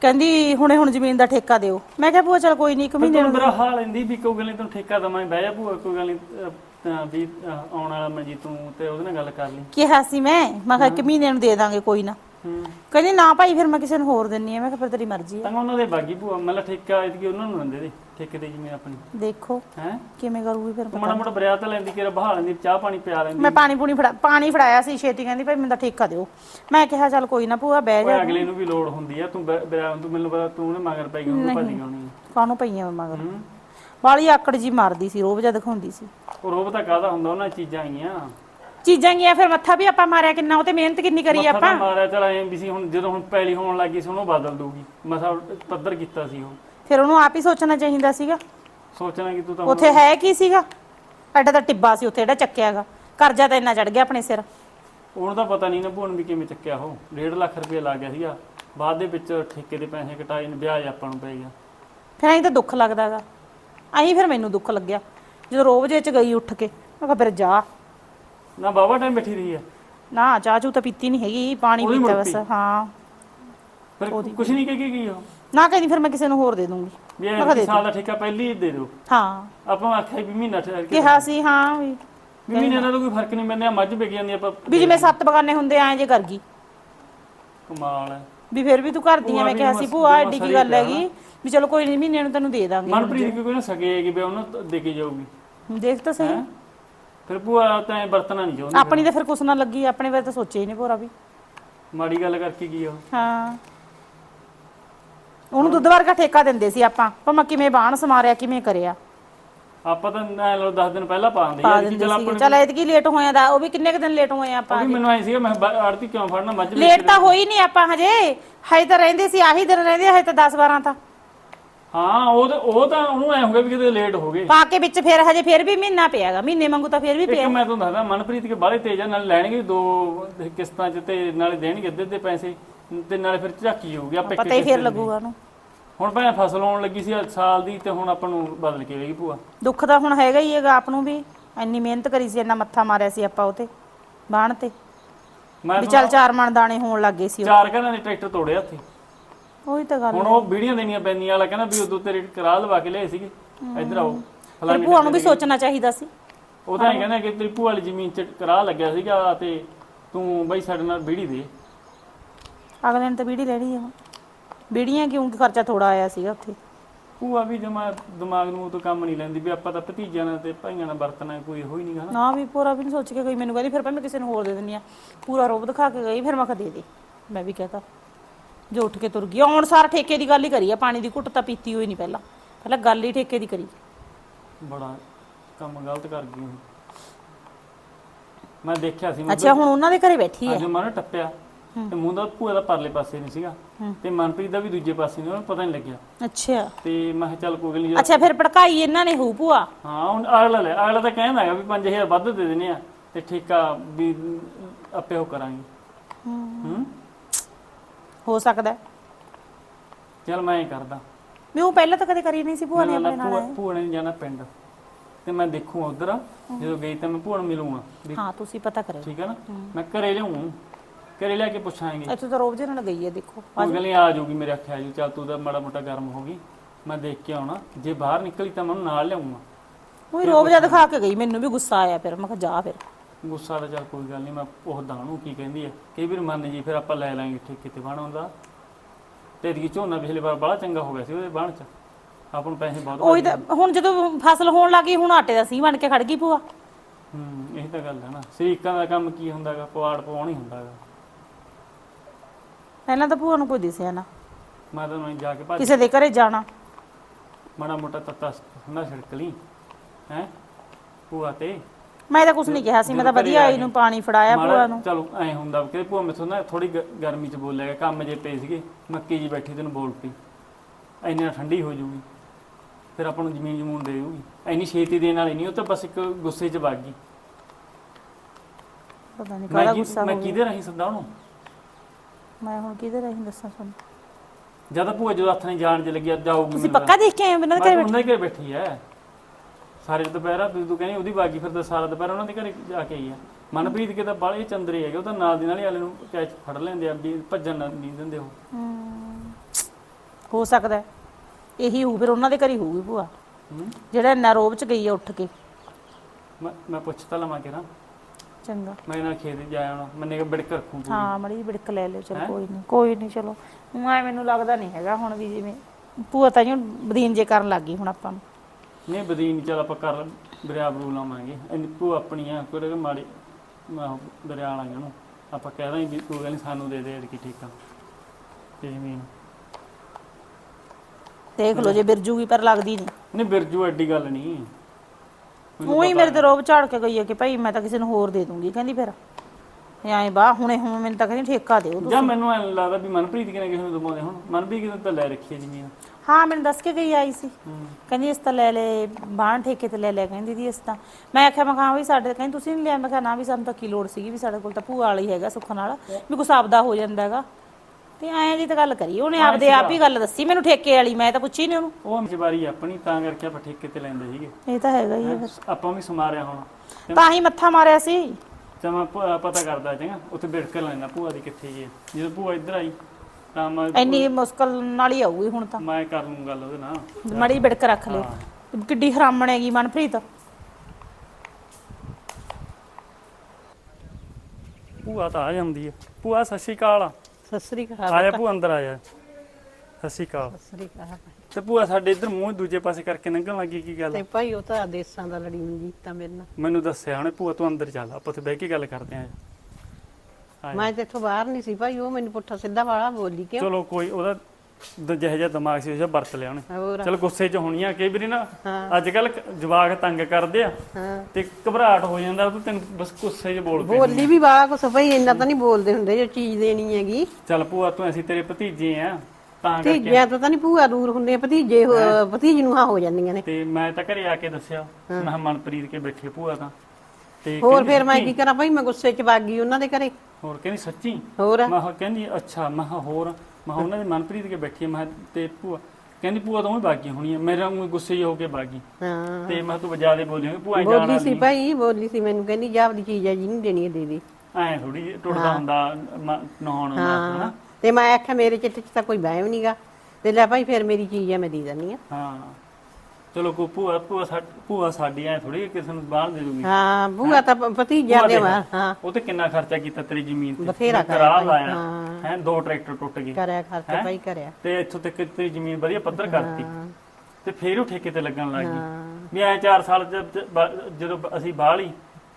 ਕਹਿੰਦੀ ਹੁਣੇ ਹੁਣ ਜ਼ਮੀਨ ਦਾ ਠੇਕਾ ਦਿਓ। ਮੈਂ ਕਿਹਾ ਭੂਆ ਚਲ ਕੋਈ ਨਹੀਂ ਇੱਕ ਮਹੀਨੇ ਤੂੰ ਨੂੰ ਮੇਰਾ ਹਾਲ ਲੈਂਦੀ ਵੀ ਕੋਈ ਗੱਲ ਨਹੀਂ ਤੈਨੂੰ ਠੇਕਾ ਦਵਾਂ ਬਹਿ ਜਾ ਭੂਆ ਕੋਈ ਗੱਲ ਨਹੀਂ ਅਹ, ਵੀ ਅਹ, ਆਉਣ ਵਾਲਾ ਮੈਂ ਜੀ ਤੂੰ ਤੇ ਉਹਦੇ ਨਾਲ ਗੱਲ ਕਰ ਲਈ। ਕਿਹਾ ਸੀ ਮੈਂ ਮੈਂ ਕਿਹਾ ਇੱਕ ਮਹੀਨੇ ਨੂੰ ਦੇ ਦਾਂਗੇ ਕੋਈ ਨਾ। ਹੂੰ ਕਹਿੰਦੀ ਨਾ ਭਾਈ ਫਿਰ ਮੈਂ ਕਿਸੇ ਨੂੰ ਹੋਰ ਦਿੰਨੀ ਆ। ਮੈਂ ਕਿਹਾ ਫਿਰ ਤੇਰੀ ਮਰਜ਼ੀ ਆ। ਤਾਂ ਉਹਨਾਂ ਦੇ ਬਾਗੀ ਭੂਆ ਮਤਲਬ ਠੇਕਾ ਇਤਕੀ ਉਹਨਾਂ ਨੂੰ ਦਿੰਦੇ ਦੇ ਠੇਕੇ ਤੇ ਜਿਵੇਂ ਆਪਣੀ। ਦੇਖੋ ਹੈ? ਕਿਵੇਂ ਕਰੂਗੀ ਫਿਰ ਤੂੰ ਮਾੜਾ ਮੋਟਾ ਬਰਿਆ ਤਾਂ ਲੈਂਦੀ ਕਿ ਬਹਾ ਲੈਂਦੀ ਚਾਹ ਪਾਣੀ ਪਿਆ ਲੈਂਦੀ। ਮੈਂ ਪਾਣੀ ਪੂਣੀ ਫੜਾ ਪਾਣੀ ਫੜਾਇਆ ਸੀ ਛੇਤੀ ਕਹਿੰਦੀ ਭਾਈ ਮੈਨੂੰ ਤਾਂ ਠੇਕਾ ਦਿਓ। ਮੈਂ ਕਿਹਾ ਚੱਲ ਕੋਈ ਨਾ ਭੂਆ ਬਹਿ ਜਾ। ਅਗਲੇ ਨੂੰ ਵੀ ਲੋੜ ਹੁੰਦੀ ਆ ਤੂੰ ਬ- ਬਰਿਆ ਤੂੰ ਮੈਨੂੰ ਪਤਾ ਤੂੰ ਨੇ ਮਗਰ ਪੈ ਗਈ ਉਹਨੂੰ ਭੱਜ ਗਈ ਕਾਹਨੂੰ ਪਈਆਂ ਮਗਰ? ਹੂੰ। ਵਾਲੀ ਆਕੜ ਜੀ ਮਾਰਦੀ ਸੀ ਰੋਬ ਜਿਹਾ ਦਿਖਾਉਂਦੀ ਸੀ। ਉਹ ਰੋਬ ਤਾਂ ਕਾਹਦਾ ਹੁੰਦਾ ਉਹਨਾਂ ਚੀਜ਼ਾਂ ਆਈਆਂ। ਚੀਜ਼ਾਂ ਗੀਆਂ ਫਿਰ ਮੱਥਾ ਵੀ ਆਪਾਂ ਮਾਰਿਆ ਕਿੰਨਾ ਉਹ ਤੇ ਮਿਹਨਤ ਕਿੰਨੀ ਕਰੀ ਮੱਥਾ ਆਪਾਂ? ਮਾਰਿਆ ਚਲ ਐਂ ਵੀ ਸੀ ਹੁਣ ਜਦੋਂ ਹੁਣ ਪੈਲੀ ਹੋਣ ਲੱਗੀ ਸੀ ਉਹਨੂੰ ਬਦਲ ਦੂਗੀ ਮਸਾ ਪੱਧਰ ਕੀਤਾ ਸੀ ਉਹ। ਫਿਰ ਉਹਨੂੰ ਆਪ ਹੀ ਸੋਚਣਾ ਚਾਹੀਦਾ ਸੀਗਾ। ਸੋਚਣਾ ਕਿ ਤੂੰ ਤਾਂ ਉੱਥੇ ਹੈ ਕੀ ਸੀਗਾ? ਐਡਾ ਤਾਂ ਟਿੱਬਾ ਸੀ ਉੱਥੇ ਜਿਹੜਾ ਚੱਕਿਆਗਾ। ਕਰਜ਼ਾ ਤਾਂ ਇੰਨਾ ਚੜ ਗਿਆ ਆਪਣੇ ਸਿਰ। ਉਹਨੂੰ ਤਾਂ ਪਤਾ ਨਹੀਂ ਨਾ ਭੂਣ ਵੀ ਕਿਵੇਂ ਚੱਕਿਆ ਉਹ। 1.5 ਲੱਖ ਰੁਪਏ ਲੱਗ ਗਿਆ ਸੀਗਾ। ਬਾਅਦ ਦੇ ਵਿੱਚ ਠੇਕੇ ਦੇ ਪੈਸੇ ਕਟਾਏ ਨੇ ਵਿਆਜ ਆਪਾਂ ਨੂੰ ਪੈ ਗਿਆ। ਫਿਰ ਐਂ ਤਾਂ ਦੁੱਖ ਲੱਗਦਾਗਾ। ਐਂ ਫਿਰ ਮੈਨੂੰ ਦੁੱਖ ਲੱਗਿਆ। ਜਦੋਂ ਰੋਬ ਜੇ ਚ ਗਈ ਉੱਠ ਕੇ ਮੈਂ ਕਿਹਾ ਫਿਰ ਜਾ। ਨਾ ਬਾਬਾ ਟਾਈਮ ਬੈਠੀ ਰਹੀ ਆ। ਨਾ ਚਾਹ ਚੂ ਤਾਂ ਪੀਤੀ ਨਹੀਂ ਹੈਗੀ ਪਾਣੀ ਉਹਦੀ ਪੀਤਾ ਮੁੜ ਬਸ। ਹਾਂ। ਫਿਰ ਕੁਝ ਨਹੀਂ ਕਹਿ ਕੇ ਗਈ ਉਹ? ਨਾ ਕਹਿੰਦੀ ਫਿਰ ਮੈਂ ਕਿਸੇ ਨੂੰ ਹੋਰ ਦੇ ਦੂੰਗੀ। ਵੀ ਮੈਂ ਕਿਹਾ ਇਹ ਦੇ ਸਾਲ ਦਾ ਠੇਕਾ ਪਹਿਲੀ ਹੀ ਦੇ ਦਿਓ। ਹਾਂ। ਆਪਾਂ ਆਖਿਆ ਵੀ ਮਹੀਨਾ ਠਹਿਰ ਕੇ ਕਿਹਾ ਸੀ ਹਾਂ ਵੀ ਵੀ ਮਹੀਨੇ ਨਾਲ ਤਾਂ ਕੋਈ ਫ਼ਰਕ ਨਹੀਂ ਪੈਂਦਾ ਮੱਝ ਵਿਕ ਜਾਂਦੀ ਆਪਾਂ ਵੀ ਜਿਵੇਂ ਸੱਤ ਬਗਾਨੇ ਹੁੰਦੇ ਐਂ ਜੇ ਕਰ ਗਈ। ਕਮਾਲ ਹੈ। ਵੀ ਫਿਰ ਵੀ ਤੂੰ ਕਰਦੀ ਆ ਭੂਆ ਮੈਂ ਵੀ ਕਿਹਾ ਸੀ ਮਸ- ਭੂਆ ਐਡੀ ਕੀ ਗੱਲ ਹੈਗੀ? ਵੀ ਚਲੋ ਕੋਈ ਨਹੀਂ ਮਹੀਨੇ ਨੂੰ ਤੈਨੂੰ ਦੇ ਦਾਂਗੇ। ਮਨਪ੍ਰੀਤ ਵੀ ਕੋਈ ਨਾ ਸਕੇ ਕਿ ਵੀ ਉਹਨੂੰ ਤਾਂ ਦੇ ਕੇ ਜਾਊਗੀ। ਦੇਖ ਤਾਂ ਸਹੀ? ਫਿਰ ਭੂਆ ਤਾਂ ਐਂ ਵਰਤਣਾ ਨਹੀਂ ਚਾਹੁੰਦੀ ਆਪਣੀ ਤਾਂ ਫਿਰ ਕੁਛ ਨਾ ਲੱਗੀ ਆਪਣੇ ਬਾਰੇ ਤਾਂ ਸੋਚਿਆ ਹੀ ਨਹੀਂ ਭੋਰਾ ਵੀ। ਮਾੜੀ ਗੱਲ ਕਰਕੇ ਕੀ ਉਹ? ਹਾਂ। ਉਹਨੂੰ ਦੁੱਧ ਵਰਗਾ ਠੇਕਾ ਦਿੰਦੇ ਸੀ ਆਪਾਂ ਭਾਵੇਂ ਕਿਵੇਂ ਬਾਣ ਸਮਾਰਿਆ ਕਿਵੇਂ ਕਰਿਆ। ਆਪਾਂ ਤਾਂ ਐ ਲੋ 10 ਦਿਨ ਪਹਿਲਾਂ ਪਾ ਦਿੰਦੇ ਪਾ ਯਾਰ ਕਿ ਦਿੰਦੇ ਚਲ ਸੀ ਆਪਾਂ ਚਲ ਐਤਕੀ ਲੇਟ ਹੋਇਆ ਦਾ ਉਹ ਵੀ ਕਿੰਨੇ ਕੁ ਦਿਨ ਲੇਟ ਹੋਏ ਆ ਆਪਾਂ ਉਹ ਵੀ ਮੈਨੂੰ ਐ ਸੀਗਾ ਮੈਂ ਆੜਤੀ ਕਿਉਂ ਫੜਨਾ ਮੱਝ ਵੇਚ ਲੇਟ ਤਾਂ ਹੋਈ ਨਹੀਂ ਆਪਾਂ ਹਜੇ। ਹਜੇ ਤਾਂ ਰਹਿੰਦੇ ਸੀ ਆਹੀ ਦਿਨ ਰਹਿੰਦੇ ਹਜੇ ਤਾਂ 10 12 ਤਾਂ। ਹਾਂ ਉਹ ਤਾਂ ਉਹ ਤਾਂ ਉਹਨੂੰ ਐ ਹੋ ਗਿਆ ਵੀ ਕਿਤੇ ਲੇਟ ਹੋ ਗਏ। ਪਾ ਕੇ ਵਿੱਚ ਫਿਰ ਹਜੇ ਫਿਰ ਵੀ ਮਹੀਨਾ ਪਿਆਗਾ ਮਹੀਨੇ ਵਾਂਗੂ ਤਾਂ ਫਿਰ ਵੀ ਇੱਕ ਪਿਆ। ਮੈਂ ਤੁਹਾਨੂੰ ਦੱਸਦਾ ਮਨਪ੍ਰੀਤ ਕੇ ਬਾਹਲੇ ਤੇਜ਼ ਆ ਨਾਲ ਲੈਣਗੇ ਦੋ ਕਿਸ਼ਤਾਂ ਚ ਤੇ ਨਾਲੇ ਦੇਣਗੇ ਅੱਧੇ ਅੱਧੇ ਪੈਸੇ ਤੇ ਨਾਲੇ ਫਿਰ ਝਾਕੀ ਜਾਊਗੀ ਆਪਾਂ ਪਤਾ ਹੀ ਫਿਰ। ਲੱਗੂਗਾ ਉਹਨੂੰ। ਹੁਣ ਭਾਵੇਂ ਫਸਲ ਆਉਣ ਲੱਗੀ ਸੀ ਸਾਲ ਦੀ ਤੇ ਹੁਣ ਆਪਾਂ ਨੂੰ ਬਦਲ ਕੇ ਵੇਗੀ ਭੂਆ। ਦੁੱਖ ਤਾਂ ਹੁਣ ਹੈਗਾ ਹੀ ਹੈਗਾ ਆਪ ਨੂੰ ਵੀ ਇੰਨੀ ਮਿਹਨਤ ਕਰੀ ਸੀ ਇੰਨਾ ਮੱਥਾ ਮਾਰਿਆ ਸੀ ਆਪਾਂ ਉਹ ਤੇ ਬਾਣ ਤੇ। ਮੈਂ ਵੀ ਚੱਲ ਚਾਰ ਮਣ ਦਾਣੇ ਹੋਣ ਲੱਗੇ ਸੀ ਉਹ। ਚਾਰ ਘਰਾਂ ਨੇ ਟਰੈਕਟਰ ਤੋੜਿਆ ਉੱਥੇ ਉਹੀ ਤਾਂ ਗੱਲ ਹੁਣ ਉਹ ਵੀਡੀਆਂ ਦੇਣੀਆਂ ਪੈਂਦੀਆਂ ਵਾਲਾ ਕਹਿੰਦਾ ਵੀ ਉਦੋਂ ਤੇਰੇ ਕਰਾ ਲਵਾ ਕੇ ਲਿਆਏ ਸੀਗੇ। ਇੱਧਰ ਆਓ ਫਲਾਣੀ ਭੂਆ ਨੂੰ ਵੀ ਸੋਚਣਾ ਚਾਹੀਦਾ ਸੀ। ਉਹ ਤਾਂ ਇਹ ਕਹਿੰਦਾ ਕਿ ਤੇਰੀ ਭੂਆ ਵਾਲੀ ਜ਼ਮੀਨ ਚ ਕਰਾ ਲੱਗਿਆ ਸੀਗਾ ਤੇ ਤੂੰ ਬਈ ਸਾਡੇ ਨਾਲ ਵੀੜੀ ਦੇ। ਅਗਲੇ ਨੇ ਤਾਂ ਬੀੜੀ ਲੈਣੀ ਆ ਬੀੜੀਆਂ ਕਿਉਂ ਕਿ ਖਰਚਾ ਥੋੜਾ ਆਇਆ ਸੀਗਾ ਉੱਥੇ। ਭੂਆ ਵੀ ਜਮਾ ਦਿਮਾਗ ਨੂੰ ਤੋਂ ਕੰਮ ਨਹੀਂ ਲੈਂਦੀ ਵੀ ਆਪਾਂ ਤਾਂ ਭਤੀਜਿਆਂ ਨਾਲ ਤੇ ਭਾਈਆਂ ਨਾਲ ਵਰਤਣਾ ਕੋਈ ਹੋ ਹੀ ਨਹੀਂ ਗਾ ਨਾ। ਵੀ ਪੂਰਾ ਵੀ ਨਹੀਂ ਸੋਚ ਕੇ ਗਈ ਮੈਨੂੰ ਕਹਿੰਦੀ ਫਿਰ ਭਾਵੇਂ ਕਿਸੇ ਨੂੰ ਹੋਰ ਦੇ ਦਿੰਨੀ ਆ। ਪੂਰਾ ਰੋਬ ਦਿਖਾ ਕੇ ਗਈ ਫਿਰ ਮੈਂ ਕਿਹਾ ਦੇ ਦੇ। ਮੈਂ ਵੀ ਕਹਤਾ। ਜੋ ਉੱਠ ਕੇ ਤੁਰ ਗਈ। ਆਉਣ ਸਾਰ ਠੇਕੇ ਦੀ ਗੱਲ ਹੀ ਕਰੀ ਆ ਪਾਣੀ ਦੀ ਘੁੱਟ ਤਾਂ ਪੀਤੀ ਹੋਈ ਨਹੀਂ ਪਹਿਲਾਂ। ਪਹਿਲਾਂ ਗੱਲ ਹੀ ਠੇਕੇ ਦੀ ਕਰੀ। ਬੜਾ ਕੰਮ ਗਲਤ ਕਰ ਗਈ ਉਹ ਮੈਂ ਦੇਖਿਆ ਸੀ ਮੈਂ ਅੱਛਾ ਹੁਣ ਉਹਨਾਂ ਦੇ ਘਰੇ ਬੈਠੀ ਹੈ? ਅੱਜ ਮਨ ਟੱਪਿਆ। ਤੇ ਮੂੰਹ ਦਾ ਭੂਆ ਦਾ ਪਰਲੇ ਪਾਸੇ ਨਹੀਂ ਸੀਗਾ। ਤੇ ਮਨਪ੍ਰੀਤ ਦਾ ਵੀ ਦੂਜੇ ਪਾਸੇ ਨਹੀਂ ਉਹਨੂੰ ਪਤਾ ਨਹੀਂ ਲੱਗਿਆ। ਅੱਛਾ। ਤੇ ਮੈਂ ਕਿਹਾ ਚੱਲ ਕੋਈ ਗੱਲ ਨਹੀਂ ਅੱਛਾ ਫਿਰ ਭੜਕਾਈ ਇਹਨਾਂ ਨੇ ਹੋਊ ਭੂਆ? ਹਾਂ ਹੁਣ ਅਗਲਾ ਲੈ ਅਗਲਾ ਤਾਂ ਕਹਿੰਦਾ ਹੈਗਾ ਵੀ 5000 ਵੱਧ ਦੇ ਦਿੰਨੇ ਆ ਤੇ ਠੇਕਾ ਵੀ ਆਪੇ ਉਹ ਕਰਾਂਗੇ। ਹੂੰ। ਹੋ ਸਕਦਾ ਹੈ। ਚੱਲ ਮੈਂ ਇਹ ਕਰਦਾ। ਵੀ ਉਹ ਪਹਿਲਾਂ ਤਾਂ ਕਦੇ ਕਰੀ ਨਹੀਂ ਸੀ ਭੂਆ ਨੇ ਆਪਣੇ ਨਾਲ। ਭੂਆ ਭੂਆ ਨੇ ਜਾਣਾ ਪਿੰਡ। ਤੇ ਮੈਂ ਦੇਖੂ ਉਧਰ ਜਦੋਂ ਗਈ ਤਾਂ ਮੈਂ ਭੂਆ ਨੂੰ ਮਿਲੂੰਗਾ। ਵੀ ਹਾਂ ਤੁਸੀਂ ਪਤਾ ਕਰਿਓ ਠੀਕ ਹੈ ਨਾ? ਮੈਂ ਘਰੇ ਲਿਆਉਂ ਘਰੇ ਲਿਆ ਕੇ ਪੁੱਛਾਂਗੇ। ਇੱਥੇ ਤਾਂ ਰੋਬ ਜੇ ਨਾਲ ਗਈ ਹੈ ਦੇਖੋ। ਗੱਲ ਨਹੀਂ ਆ ਜਾਊਗੀ ਮੇਰੇ ਅੱਖਿਆ ਜੀ ਚੱਲ ਤੂੰ ਤਾਂ ਮਾੜਾ ਮੋਟਾ ਗਰਮ ਹੋ ਗਈ। ਮੈਂ ਦੇਖ ਕੇ ਆਉਣਾ। ਜੇ ਬਾਹਰ ਨਿਕਲੀ ਤਾਂ ਮੈਂ ਉਹਨੂੰ ਨਾਲ ਲਿਆਉਂਗਾ ਉਹ ਰੋਬ ਜਿਹਾ ਦਿਖਾ ਕੇ ਗਈ। ਮੈਨੂੰ ਵੀ ਗੁੱਸਾ ਆਇਆ ਫਿਰ। ਮੈਂ ਕਿਹਾ ਜਾ ਫਿਰ। ਗੁੱਸਾ ਤਾਂ ਚੱਲ ਕੋਈ ਗੱਲ ਨਹੀਂ ਮੈਂ ਪੁੱਛਦਾ ਉਹਨੂੰ ਕੀ ਕਹਿੰਦੀ ਹੈ ਕਈ ਵਾਰ ਮੰਨ ਜੀ ਫਿਰ ਆਪਾਂ ਲੈ ਲਾਂਗੇ ਠੇਕੇ ਤੇ ਬਾਣ ਹੁੰਦਾ। ਤੇਰੀ ਝੋਨਾ ਪਿਛਲੇ ਵਾਰ ਬੜਾ ਚੰਗਾ ਹੋ ਗਿਆ ਸੀ ਉਹਦੇ ਬਾਣ ਚ। ਆਪਾਂ ਨੂੰ ਪੈਸੇ ਬਹੁਤ ਉਹੀ ਤਾਂ ਹੁਣ ਜਦੋਂ ਫਸਲ ਹੋਣ ਲੱਗੀ ਹੁਣ ਆਟੇ ਦਾ ਸੀ ਬਣ ਕੇ ਖੜ ਗਈ ਭੂਆ। ਹੂੰ ਇਹ ਤਾਂ ਗੱਲ ਹੈ ਨਾ। ਸ਼ਰੀਕਾਂ ਦਾ ਕੰਮ ਕੀ ਹੁੰਦਾਗਾ? ਪਵਾੜ ਪਵਾਉਣ ਹੀ ਹੁੰਦਾਗਾ। ਪਹਿਲਾਂ ਤਾਂ ਭੂਆ ਨੂੰ ਕੋਈ ਦਿਸਿਆ ਨਾ। ਮੈਂ ਤਾਂ ਮੈਂ ਜਾ ਕੇ ਭੱਜ ਕਿਸੇ ਦੇ ਘਰੇ ਜਾਣਾ। ਮਾੜਾ ਮੋਟਾ ਤੱਤਾ ਹੁੰਦਾ ਛਿੜਕ ਲਈ। ਹੈ? ਭੂਆ ਤੇ ਮੈਂ ਤਾਂ ਕੁਝ ਨਹੀਂ ਕਿਹਾ ਸੀ ਮੈਂ ਤਾਂ ਵਧੀਆ ਆ ਇਹਨੂੰ ਪਾਣੀ ਫੜਾਇਆ ਭੂਆ ਨੂੰ। ਚਲੋ ਐ ਹੁੰਦਾ ਕਿ ਭੂਆ ਮੈਥੋਂ ਨਾ ਥੋੜੀ ਗਰਮੀ ਚ ਬੋਲਿਆ ਕੰਮ ਜੇ ਪਏ ਸੀਗੇ ਮੱਕੀ ਜੀ ਬੈਠੀ ਤੈਨੂੰ ਬੋਲ ਪਈ। ਐਨੀ ਨਾਲ ਠੰਡੀ ਹੋ ਜੂਗੀ ਫਿਰ ਆਪਾਂ ਨੂੰ ਜ਼ਮੀਨ ਜਮੂਨ ਦੇ ਦੂਗੀ ਐਨੀ ਛੇਤੀ ਦੇਣ ਵਾਲੀ ਨਹੀਂ ਉਹ ਤਾਂ ਬਸ ਇੱਕ ਗੁੱਸੇ 'ਚ ਵਗ ਗਈ। ਪਤਾ ਨਹੀਂ ਮੈਂ ਕਾਹਦਾ ਕੀ- ਗੁੱਸਾ ਮੈਂ ਗਿਆ। ਕਿਹਦੇ ਰਾਹੀਂ ਸੱਦਾ ਉਹਨੂੰ? ਮੈਂ ਹੁਣ ਕਿਹਦੇ ਰਹੀ ਦੱਸਾਂ ਤੁਹਾਨੂੰ? ਜਦ ਭੂਆ ਜਦੋਂ ਹੱਥ ਨਹੀਂ ਜਾਣ ਜੇ ਲੱਗਿਆ ਜਾਊਗੀ ਤੁਸੀਂ ਮੈਨੂੰ ਪੱਕਾ ਦੇਖ ਕੇ ਆਏ ਹੋ ਇਹਨਾਂ ਦੇ ਘਰੇ ਮੈਂ ਉਹਨਾਂ ਦੇ ਘਰੇ ਬੈਠੀ ਐ। ਸਾਰੇ ਦੁਪਹਿਰਾ ਤੂੰ ਤੂੰ ਕਹਿੰਦੀ ਉਹਦੀ ਬਾਗੀ ਫਿਰ ਤਾਂ ਸਾਰਾ ਦੁਪਹਿਰ ਉਹਨਾਂ ਦੇ ਘਰੇ ਜਾ ਕੇ ਆਈ ਆ। ਮਨਪ੍ਰੀਤ ਕੇ ਤਾਂ ਬਾਲੇ ਚੰਦਰੇ ਹੈਗੇ ਉਹ ਤਾਂ ਨਾਲ ਦੀ ਨਾਲ ਹੀ ਵਾਲੇ ਨੂੰ ਕੈਚ ਫੜ ਲੈਂਦੇ ਆ ਵੀ ਭੱਜਣ ਨਾ- ਨਹੀਂ ਦਿੰਦੇ ਉਹ। ਹੋ। ਸਕਦਾ ਹੈ। ਇਹੀ ਹੋਊ ਫਿਰ ਉਹਨਾਂ ਦੇ ਘਰੇ ਹੋਊਗੀ ਭੂਆ। ਹੂੰ। ਜਿਹੜਾ ਇੰਨਾ ਰੋਬ ਚ ਗਈ ਹੈ ਉੱਠ ਕੇ। ਮੈਂ ਮੈਂ ਪੁੱਛ ਤਾਂ ਲਵਾਂ ਕਿਰਾ ਚੰਗਾ। ਮੈਂ ਨਾ ਖੇਤ ਜਾ ਆਉਣਾ ਮੰਨੇ ਕਿ ਬਿੜਕ ਰੱਖੂ ਪੂਰੀ। ਹਾਂ ਮੜੀ ਬਿੜਕ ਲੈ ਲਿਓ ਚਲ ਹੈਂ? ਕੋਈ ਨਹੀਂ ਕੋਈ ਨਹੀਂ ਚਲੋ। ਮੈਂ ਮੈਨੂੰ ਲੱਗਦਾ ਨਹੀਂ ਹੈਗਾ ਹੁਣ ਵੀ ਜਿਵੇਂ ਭੂਆ ਤਾਂ ਜੀ ਬਦੀਨ ਜੇ ਕਰਨ ਲੱਗ ਗਈ ਹੁਣ ਆਪਾਂ ਨੂੰ। ਨਹੀਂ ਬਦੀਨ ਚੱਲ ਆਪਾਂ ਕਰ ਦਰਿਆ ਬਰੂ ਲਾਵਾਂਗੇ। ਇੰਨੀ ਭੂ ਆਪਣੀ ਆ ਕੋਈ ਕਿ ਮਾੜੀ ਉਹ ਦਰਿਆ ਲਾਂਗੇ ਉਹਨੂੰ ਆਪਾਂ ਕਹਿ ਦਾਂਗੇ ਵੀ ਕੋਈ ਗੱਲ ਨਹੀਂ ਸਾਨੂੰ ਦੇ ਦੇ ਕਿ ਠੀਕ। ਆ ਤੇ ਜ਼ਮੀਨ। ਦੇਖ ਲਓ ਜੇ ਬਿਰਜੂਗੀ ਪਰ ਲੱਗਦੀ ਨਹੀਂ। ਨਹੀਂ ਬਿਰਜੂ ਐਡੀ ਗੱਲ ਨਹੀਂ। ਉਹੀ ਮੇਰੇ ਤੇ ਰੋਬ ਝਾੜ ਕੇ ਗਈ ਹੈ ਕਿ ਭਾਈ ਮੈਂ ਤਾਂ ਕਿਸੇ ਨੂੰ ਹੋਰ ਦੇ ਦੂੰਗੀ। ਕਹਿੰਦੀ ਫਿਰ ਐਂ ਬਾ ਹੁਣੇ ਹੁਣ ਮੈਨੂੰ ਤਾਂ ਕਹਿੰਦੀ ਠੇਕਾ ਦਿਓ ਜਾਂ ਮੈਨੂੰ ਐਂ ਲੱਗਦਾ ਵੀ ਮਨਪ੍ਰੀਤ ਕਿਨੇ ਕਿਸੇ ਨੂੰ ਦਵਾਉਂਦੇ ਹੁਣ? ਮਨਪ੍ਰੀਤ ਕਿਨੇ ਤਾਂ ਲੈ ਰੱਖੀ ਹੈ ਜ਼ਮੀਨ ਹਾਂ ਮੈਨੂੰ ਦੱਸ ਕੇ ਗਈ ਆਈ ਸੀ। ਕਹਿੰਦੀ ਇਸ ਤਾਂ ਲੈ ਲੈ ਬਾਣ ਠੇਕੇ ਤੇ ਲੈ ਲੈ ਕਹਿੰਦੀ ਦੀ ਇਸ ਤਾਂ। ਮੈਂ ਆਖਿਆ ਮੈਂ ਕਹਾਂ ਵੀ ਸਾਡੇ ਕਹਿੰਦੀ ਤੁਸੀਂ ਨਹੀਂ ਲਿਆ। ਮੈਂ ਕਿਹਾ ਨਾ ਵੀ ਸਾਨੂੰ ਤਾਂ ਕੀ ਲੋੜ ਸੀਗੀ ਵੀ ਸਾਡੇ ਕੋਲ ਤਾਂ ਭੂਆ ਵਾਲੀ ਹੈਗਾ ਸੁੱਖ ਨਾਲ। ਵੀ ਕੁਛ ਆਪਦਾ ਹੋ ਜਾਂਦਾ ਹੈਗਾ। ਤੇ ਐਂ ਦੀ ਤਾਂ ਗੱਲ ਕਰੀ। ਉਹਨੇ ਆਪਦੇ ਆਪ ਹੀ ਗੱਲ ਦੱਸੀ ਮੈਨੂੰ ਠੇਕੇ ਵਾਲੀ ਮੈਂ ਤਾਂ ਪੁੱਛੀ ਨਹੀਂ ਉਹਨੂੰ। ਉਹ ਜ਼ਿੰਮੇਵਾਰੀ ਆਪਣੀ ਤਾਂ ਕਰਕੇ ਆਪਾਂ ਠੇਕੇ ਤੇ ਲੈਂਦੇ ਸੀਗੇ। ਇਹ ਤਾਂ ਹੈਗਾ ਹੀ ਹੈ ਫਿਰ। ਆਪਾਂ ਵੀ ਸਮਾਰਿਆ ਹੁਣ। ਤਾਂ ਹੀ ਮੱਥਾ ਮਾਰਿਆ ਸੀ। ਤੇ ਮੈਂ ਪਤਾ ਕਰਦਾ ਚੰਗਾ ਉੱਥੇ ਬਿੜ ਕੇ ਲੈਣਾ ਭੂਆ ਦੀ ਕਿੱਥੇ ਜੀ ਹੈ। ਜਦੋਂ ਭੂਆ ਇੱਧਰ ਆਈ ਤਾਂ ਮੈਂ ਇੰਨੀ ਮੁਸ਼ਕਲ ਨਾਲ ਹੀ ਆਊਗੀ ਹੁਣ ਤਾਂ। ਮੈਂ ਕਰ ਲੂੰ ਗੱਲ ਉਹਦੇ ਨਾਲ। ਮੜੀ ਬਿੜਕ ਰੱਖ ਲਿਓ। ਕਿੱਡੀ ਹਰਾਮਣ ਹੈਗੀ ਮਨਪ੍ਰੀਤ। ਭੂਆ ਤਾਂ ਆ ਜਾਂਦੀ ਹੈ। ਭੂਆ ਸਤਿ ਸ਼੍ਰੀ ਅਕਾਲ। ਸਤਿ ਸ੍ਰੀ ਅਕਾਲ। ਆ ਜਾ ਭੂਆ ਅੰਦਰ ਆ ਜਾ ਸਤਿ ਸ਼੍ਰੀ ਅਕਾਲ। ਸਤਿ ਸ੍ਰੀ ਅਕਾਲ। ਤੇ ਭੂਆ ਸਾਡੇ ਇੱਧਰ ਮੂੰਹ ਦੂਜੇ ਪਾਸੇ ਕਰਕੇ ਲੰਘਣ ਲੱਗੀ ਕੀ ਗੱਲ ਤੇ ਭਾਈ ਉਹ ਤਾਂ ਦੇਸਾਂ ਦਾ ਲੜੀ ਮਨਜੀਤ ਤਾਂ ਮੇਰੇ ਨਾਲ। ਮੈਨੂੰ ਦੱਸਿਆ ਉਹਨੇ ਭੂਆ ਤੂੰ ਅੰਦਰ ਚੱਲ ਆਪਾਂ ਉੱਥੇ ਬਹਿ ਕੇ ਗੱਲ ਕਰਦੇ ਆਂ। ਮੈਂ ਤੇ ਇੱਥੋਂ ਬਾਹਰ ਨਹੀਂ ਸੀ ਭਾਈ ਉਹ ਮੈਨੂੰ ਪੁੱਠਾ ਸਿੱਧਾ ਵਾਲਾ ਬੋਲੀ ਕਿਉਂ? ਚਲੋ ਕੋਈ ਉਹਦਾ ਦ- ਜਿਹੋ ਜਿਹਾ ਦਿਮਾਗ ਸੀ ਉਹ ਜਿਹਾ ਵਰਤ ਲਿਆ ਉਹਨੇ। ਹੋਰ। ਚਲ ਗੁੱਸੇ 'ਚ ਹੋਣੀਆਂ ਕਈ ਵਾਰੀ ਨਾ ਹਾਂ। ਅੱਜ ਕੱਲ ਜਵਾਕ ਤੰਗ ਕਰਦੇ ਆ ਹਾਂ। ਤੇ ਘਬਰਾਹਟ ਹੋ ਜਾਂਦਾ ਉਹ ਤੈਨੂੰ ਬਸ ਗੁੱਸੇ 'ਚ ਬੋਲ ਪਏ ਬੋਲੀ ਵੀ ਵਾਲਾ ਕੁਛ ਭਾਈ ਇੰਨਾ ਤਾਂ ਨਹੀਂ ਬੋਲਦੇ ਹੁੰਦੇ ਜੋ ਚੀਜ਼ ਦੇਣੀ ਹੈਗੀ। ਚੱਲ ਭੂਆ ਤੂੰ ਅਸੀਂ ਤੇਰੇ ਭਤੀਜੇ ਆ। ਤਾਂ ਕਰਕੇ। ਤੋਂ ਤਾਂ ਨਹੀਂ ਭੂਆ ਦੂਰ ਹੁੰਦੇ ਭਤੀਜੇ ਹੋ- ਭਤੀਜ ਨੂੰ ਹਾਂ ਹੋ ਜਾਂਦੀਆਂ ਨੇ। ਤੇ ਮੈਂ ਤਾਂ ਘਰੇ ਆ ਕੇ ਦੱਸਿਆ ਮੈਂ ਕਿਹਾ ਮਨਪ੍ਰੀਤ ਕੇ ਬੈਠੇ ਭੂਆ ਤਾਂ। ਤੇ ਹੋਰ ਕਹਿੰਦੀ ਫਿਰ ਮੈਂ? ਕੀ ਕਰਾਂ ਭਾਈ ਮੈਂ ਗੁੱਸੇ 'ਚ ਵਗ ਗਈ ਉਹਨਾਂ ਦੇ ਘਰੇ। ਹੋਰ ਕਹਿੰਦੀ ਸੱਚੀ? ਹੋਰ? ਮੈਂ ਕਿਹਾ ਕਹਿੰਦੀ ਅੱਛਾ ਮੈਂ ਕਿਹਾ ਹੋਰ। ਮੈਂ ਕਿਹਾ ਉਹਨਾਂ ਦੀ ਮਨਪ੍ਰੀਤ ਕੇ ਬੈਠੀ ਆ, ਮੈਂ ਕਿਹਾ ਤੇ ਭੂਆ ਕਹਿੰਦੀ ਭੂਆ ਤਾਂ ਉਹ ਬਾਗੀ ਹੋਣੀ ਆ। ਮੇਰਾ ਊਂ ਗੁੱਸੇ 'ਚ ਹੋ ਕੇ ਬਾਗੀ ਹਾਂ। ਤੇ ਮੈਂ ਤੂੰ ਵਜਾ ਦੇ ਬੋਲੀ ਹੋਈ, ਭੂਆ ਹੀ ਜਾਣਾ ਬੋਲੀ ਸੀ ਭਾਈ ਬੋਲੀ ਸੀ ਮੈਨੂੰ। ਕਹਿੰਦੀ ਜਾ ਆਪਦੀ ਚੀਜ਼ ਹੈ ਜੀ ਨਹੀਂ ਦੇਣੀ ਹੈ ਦੇ ਦੇ। ਐ ਥੋੜੀ ਟੁੱਟਦਾ ਹੁੰਦਾ ਨਹਾਉਣ ਦਾ ਹਾਂ। ਤੇ ਮੈਂ ਆਖਿਆ ਮੇਰੇ ਚਿੱਟ 'ਚ ਤਾਂ ਕੋਈ ਵਹਿਮ ਨਹੀਂਗਾ ਤੇ ਲੈ ਭਾਈ ਫਿਰ ਮੇਰੀ ਚੀਜ਼ ਹੈ ਮੈਂ ਦੇ ਦਿੰਦੀ ਆ। ਹਾਂ। ਚਲੋ ਕੋ ਭੂਆ ਭੂਆ ਸਾ- ਭੂਆ ਸਾਡੀ ਐ ਥੋੜੀ ਕਿਸੇ ਨੂੰ ਬਾਹਰ ਦੇ ਦੂਗੀ। ਹਾਂ ਭੂਆ ਤਾਂ ਭ- ਭਤੀਜਿਆਂ ਭੂਆ ਦੇ ਦੇਖ, ਵਾ ਹਾਂ। ਉਹ ਤੇ ਕਿੰਨਾ ਖਰਚਾ ਕੀਤਾ ਤੇਰੀ ਜ਼ਮੀਨ ਤੇ? ਬਥੇਰਾ ਮੈਂ ਕਰਾ ਕਰਿਆ ਭਾਈ, ਲਾਇਆ ਹਾਂ। ਹੈ ਦੋ ਟਰੈਕਟਰ ਟੁੱਟ ਗਏ। ਕਰਿਆ ਖਰਚਾ ਭਾਈ ਕਰਿਆ। ਤੇ ਇੱਥੋਂ ਤੱਕ ਤੇਰੀ ਜ਼ਮੀਨ ਵਧੀਆ ਪੱਧਰ ਕਰਤੀ। ਹਾਂ। ਤੇ ਫੇਰ ਉਹ ਠੇਕੇ ਤੇ ਲੱਗਣ ਲੱਗ ਗਈ। ਹਾਂ। ਵੀ ਐ 4 ਸਾਲ ਚ- ਚ ਬਾ- ਜਦੋਂ ਅਸੀਂ ਬਾਹ ਲਈ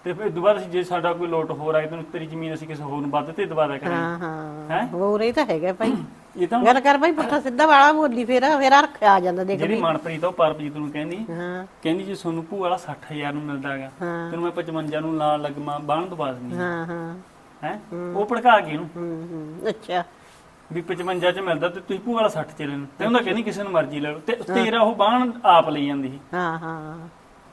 ਤੇ ਫਿਰ ਦੁਬਾਰਾ ਅਸੀਂ ਜੇ ਸਾਡਾ ਕੋਈ ਲੋਟ ਹੋ ਰਿਹਾ ਤੈਨੂੰ ਤੇਰੀ ਜ਼ਮੀਨ ਅਸੀਂ ਕਿਸੇ ਹੋਰ ਨੂੰ ਵੱਧ ਤੇ ਦੁਬਾਰਾ ਕਰਾਂਗੇ। ਹਾਂ ਹਾਂ। ਹੈਂ? ਹੋਰ ਇਹ ਤਾਂ ਹੈਗਾ ਭਾਈ। ਇਹ ਤਾਂ ਗੱਲ ਕਰ ਭਾਈ ਪੁੱਠਾ ਸਿੱਧਾ ਵਾਲਾ ਬੋਲੀ ਫਿਰ ਫਿਰ ਰੱਖ ਆ ਜਾਂਦਾ ਦੇਖ ਜਿਹੜੀ ਮਨਪ੍ਰੀਤ ਆ ਉਹ ਪਰਪਜੀਤ ਨੂੰ ਕਹਿੰਦੀ ਹਾਂ। ਕਹਿੰਦੀ ਜੇ ਤੁਹਾਨੂੰ ਭੂਆ ਵਾਲਾ 60000 ਨੂੰ ਮਿਲਦਾ ਹੈਗਾ ਹਾਂ। ਤੈਨੂੰ ਮੈਂ 55 ਨੂੰ ਲਾ ਲੱਗਮਾ ਬਾਹਣ ਦਵਾ ਦਿੰਦੀ ਹਾਂ ਹਾਂ। ਹੈ? ਉਹ ਭੜਕਾ ਗਈ ਇਹਨੂੰ। ਹੂੰ ਹੂੰ। ਅੱਛਾ। ਵੀ 55 ਚ ਮਿਲਦਾ ਤੇ ਤੁਸੀਂ ਭੂਆ ਵਾਲਾ 60 ਚ ਲੈਣ ਤੇ ਉਹਦਾ ਕਹਿੰਦੀ ਕਿਸੇ ਨੂੰ ਮਰਜ਼ੀ ਲੈ ਲਓ। ਤੇ ਤੇਰਾ ਉਹ ਬਾਹਣ ਆਪ ਲਈ ਜਾਂਦੀ ਸੀ। ਹਾਂ ਹਾਂ।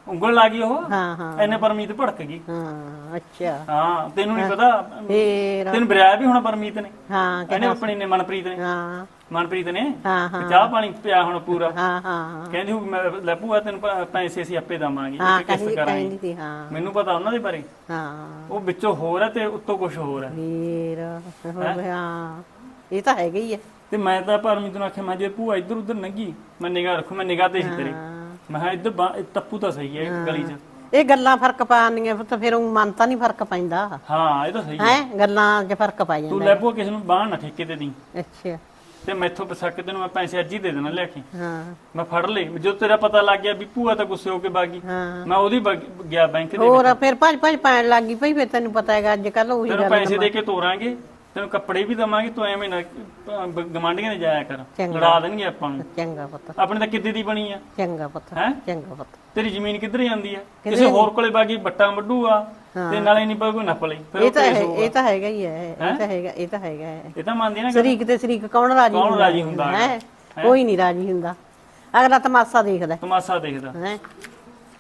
ਉਂਗਲ ਲਾ ਗਈ ਉਹ? ਹਾਂ ਹਾਂ। ਐਨੇ ਪਰਮੀਤ ਭੜਕ ਗਈ। ਹਾਂ ਅੱਛਾ। ਹਾਂ ਤੈਨੂੰ ਨਹੀਂ ਪਤਾ ਫੇਰ? ਤੈਨੂੰ ਬਰਿਆ ਵੀ ਹੋਣਾ ਪਰਮੀਤ ਨੇ। ਹਾਂ ਇਹਨੇ ਆਪਣੀ ਨੇ ਮਨਪ੍ਰੀਤ ਨੇ। ਹਾਂ। ਮਨਪ੍ਰੀਤ ਨੇ? ਹਾਂ ਹਾਂ। ਚਾਹ ਪਾਣੀ ਪਿਆ ਹੁਣ ਪੂਰਾ। ਹਾਂ ਹਾਂ ਕਹਿੰਦੀ ਮੈਂ ਲੈ ਭੂਆ ਤੈਨੂੰ ਪੈਸੇ ਅਸੀਂ ਆਪੇ ਦੇਵਾਂਗੇ ਹਾਂ ਇੱਕ ਕਿਸ਼ਤ ਕਹਿੰਦੀ ਕਰਾਂਗੇ। ਕਹਿੰਦੀ ਹਾਂ। ਮੈਨੂੰ ਪਤਾ ਉਹਨਾਂ ਦੇ ਬਾਰੇ। ਹਾਂ। ਉਹ ਵਿੱਚੋਂ ਹੋਰ ਹੈ ਤੇ ਉੱਤੋਂ ਕੁਝ ਹੋਰ ਹੈ। ਫੇਰ? ਹੋ? ਇਹ ਤਾਂ ਹੈਗਾ ਹੀ ਹੈ। ਤੇ ਮੈਂ ਤਾਂ ਪਰਮੀਤ ਨੂੰ ਆਖਿਆ ਮੈਂ ਜੇ ਭੂਆ ਇੱਧਰ ਉੱਧਰ ਲੰਗੀ ਮੈਂ ਨਿਗਾਹ ਰੱਖੂ ਮੈਂ ਨਿਗਾਹ ਤੇ ਸੀ ਤੇਰੇ। ਹਾਂ। ਮੈਂ ਕਿਹਾ ਇੱਧਰ ਬਾ- ਇਹ ਟੱਪੂ ਤਾਂ ਸਹੀ ਹੈ ਗਲੀ 'ਚ। ਇਹ ਗੱਲਾਂ ਫ਼ਰਕ ਪਾਉਂਦੀਆਂ ਤਾਂ ਫਿਰ ਉਹ ਮਨ ਤਾਂ ਨਹੀਂ ਫ਼ਰਕ ਪੈਂਦਾ। ਹਾਂ ਇਹ ਤਾਂ ਸਹੀ ਹੈ। ਹੈ? ਗੱਲਾਂ 'ਚ ਫ਼ਰਕ ਪੈ ਤੂੰ ਜਾਂਦਾ। ਲੈ ਭੂਆ ਕਿਸੇ ਨੂੰ ਬਾਹਰ ਨਾ ਠੇਕੇ ਤੇ ਦੀ ਅੱਛਾ। ਤੇ ਮੈਥੋਂ ਪਸਕ ਤੈਨੂੰ ਮੈਂ ਪੈਸੇ ਅੱਜ ਹੀ ਦੇ ਦੇਣਾ ਲੈ ਕੇ। ਹਾਂ। ਮੈਂ ਫੜ ਲਏ। ਜਦੋਂ ਤੇਰਾ ਪਤਾ ਲੱਗ ਗਿਆ ਵੀ ਭੂਆ ਤਾਂ ਗੁੱਸੇ ਹੋ ਕੇ ਬਾਗੀ। ਹਾਂ। ਮੈਂ ਉਹਦੀ ਬਗ- ਗਿਆ ਬੈਂਕ ਦੇ ਹੋਰ ਫਿਰ ਭੱਜ ਭੱਜ ਪੈਣ ਲੱਗ ਗਈ ਭਈ ਫਿਰ ਤੈਨੂੰ ਪਤਾ ਹੈਗਾ ਅੱਜ ਕੱਲ ਉਹੀ ਤੈਨੂੰ ਗੱਲ ਪੈਸੇ ਦੇ ਕੇ ਤੋਰਾਂਗੇ। ਤੈਨੂੰ ਕੱਪੜੇ ਵੀ ਦਵਾਂਗੇ ਤੂੰ ਐਵੇਂ ਨਾ ਗਮਾਂਡੀਆਂ ਨੇ ਜਾਇਆ ਕਰ। ਲੜਾ ਦੇਣਗੇ ਆਪਾਂ ਨੂੰ। ਚੰਗਾ ਪੁੱਤ। ਆਪਣੇ ਤਾਂ ਕਿੱਦੇ ਦੀ ਬਣੀ ਆ? ਚੰਗਾ ਪੁੱਤ। ਹੈਂ? ਚੰਗਾ ਪੁੱਤ। ਤੇਰੀ ਜ਼ਮੀਨ ਕਿੱਧਰ ਜਾਂਦੀ ਆ? ਕਿਸੇ ਹੋਰ ਕੋਲੇ ਬਾਗੀ ਬੱਟਾ ਵੱਢੂ ਆ ਤੇ ਨਾਲੇ ਨਹੀਂ ਪਾ ਕੋਈ ਨੱਪ ਲਈ। ਇਹ ਤਾਂ। ਇਹ ਤਾਂ ਹੈਗਾ ਹੀ ਹੈ ਇਹ ਤਾਂ ਹੈਗਾ ਇਹ ਤਾਂ ਹੈਗਾ ਹੈ। ਇਹ ਤਾਂ ਮੰਨਦੀ ਨਾ? ਸ਼ਰੀਕ ਤੇ ਸ਼ਰੀਕ ਕੌਣ ਰਾਜੀ ਕੌਣ ਰਾਜੀ ਹੁੰਦਾ ਹੈ? ਕੋਈ ਨਹੀਂ ਰਾਜੀ ਹੁੰਦਾ। ਅਗਲਾ ਤਮਾਸ਼ਾ ਦੇਖਦਾ। ਤਮਾਸ਼ਾ ਦੇਖਦਾ। ਹੈ?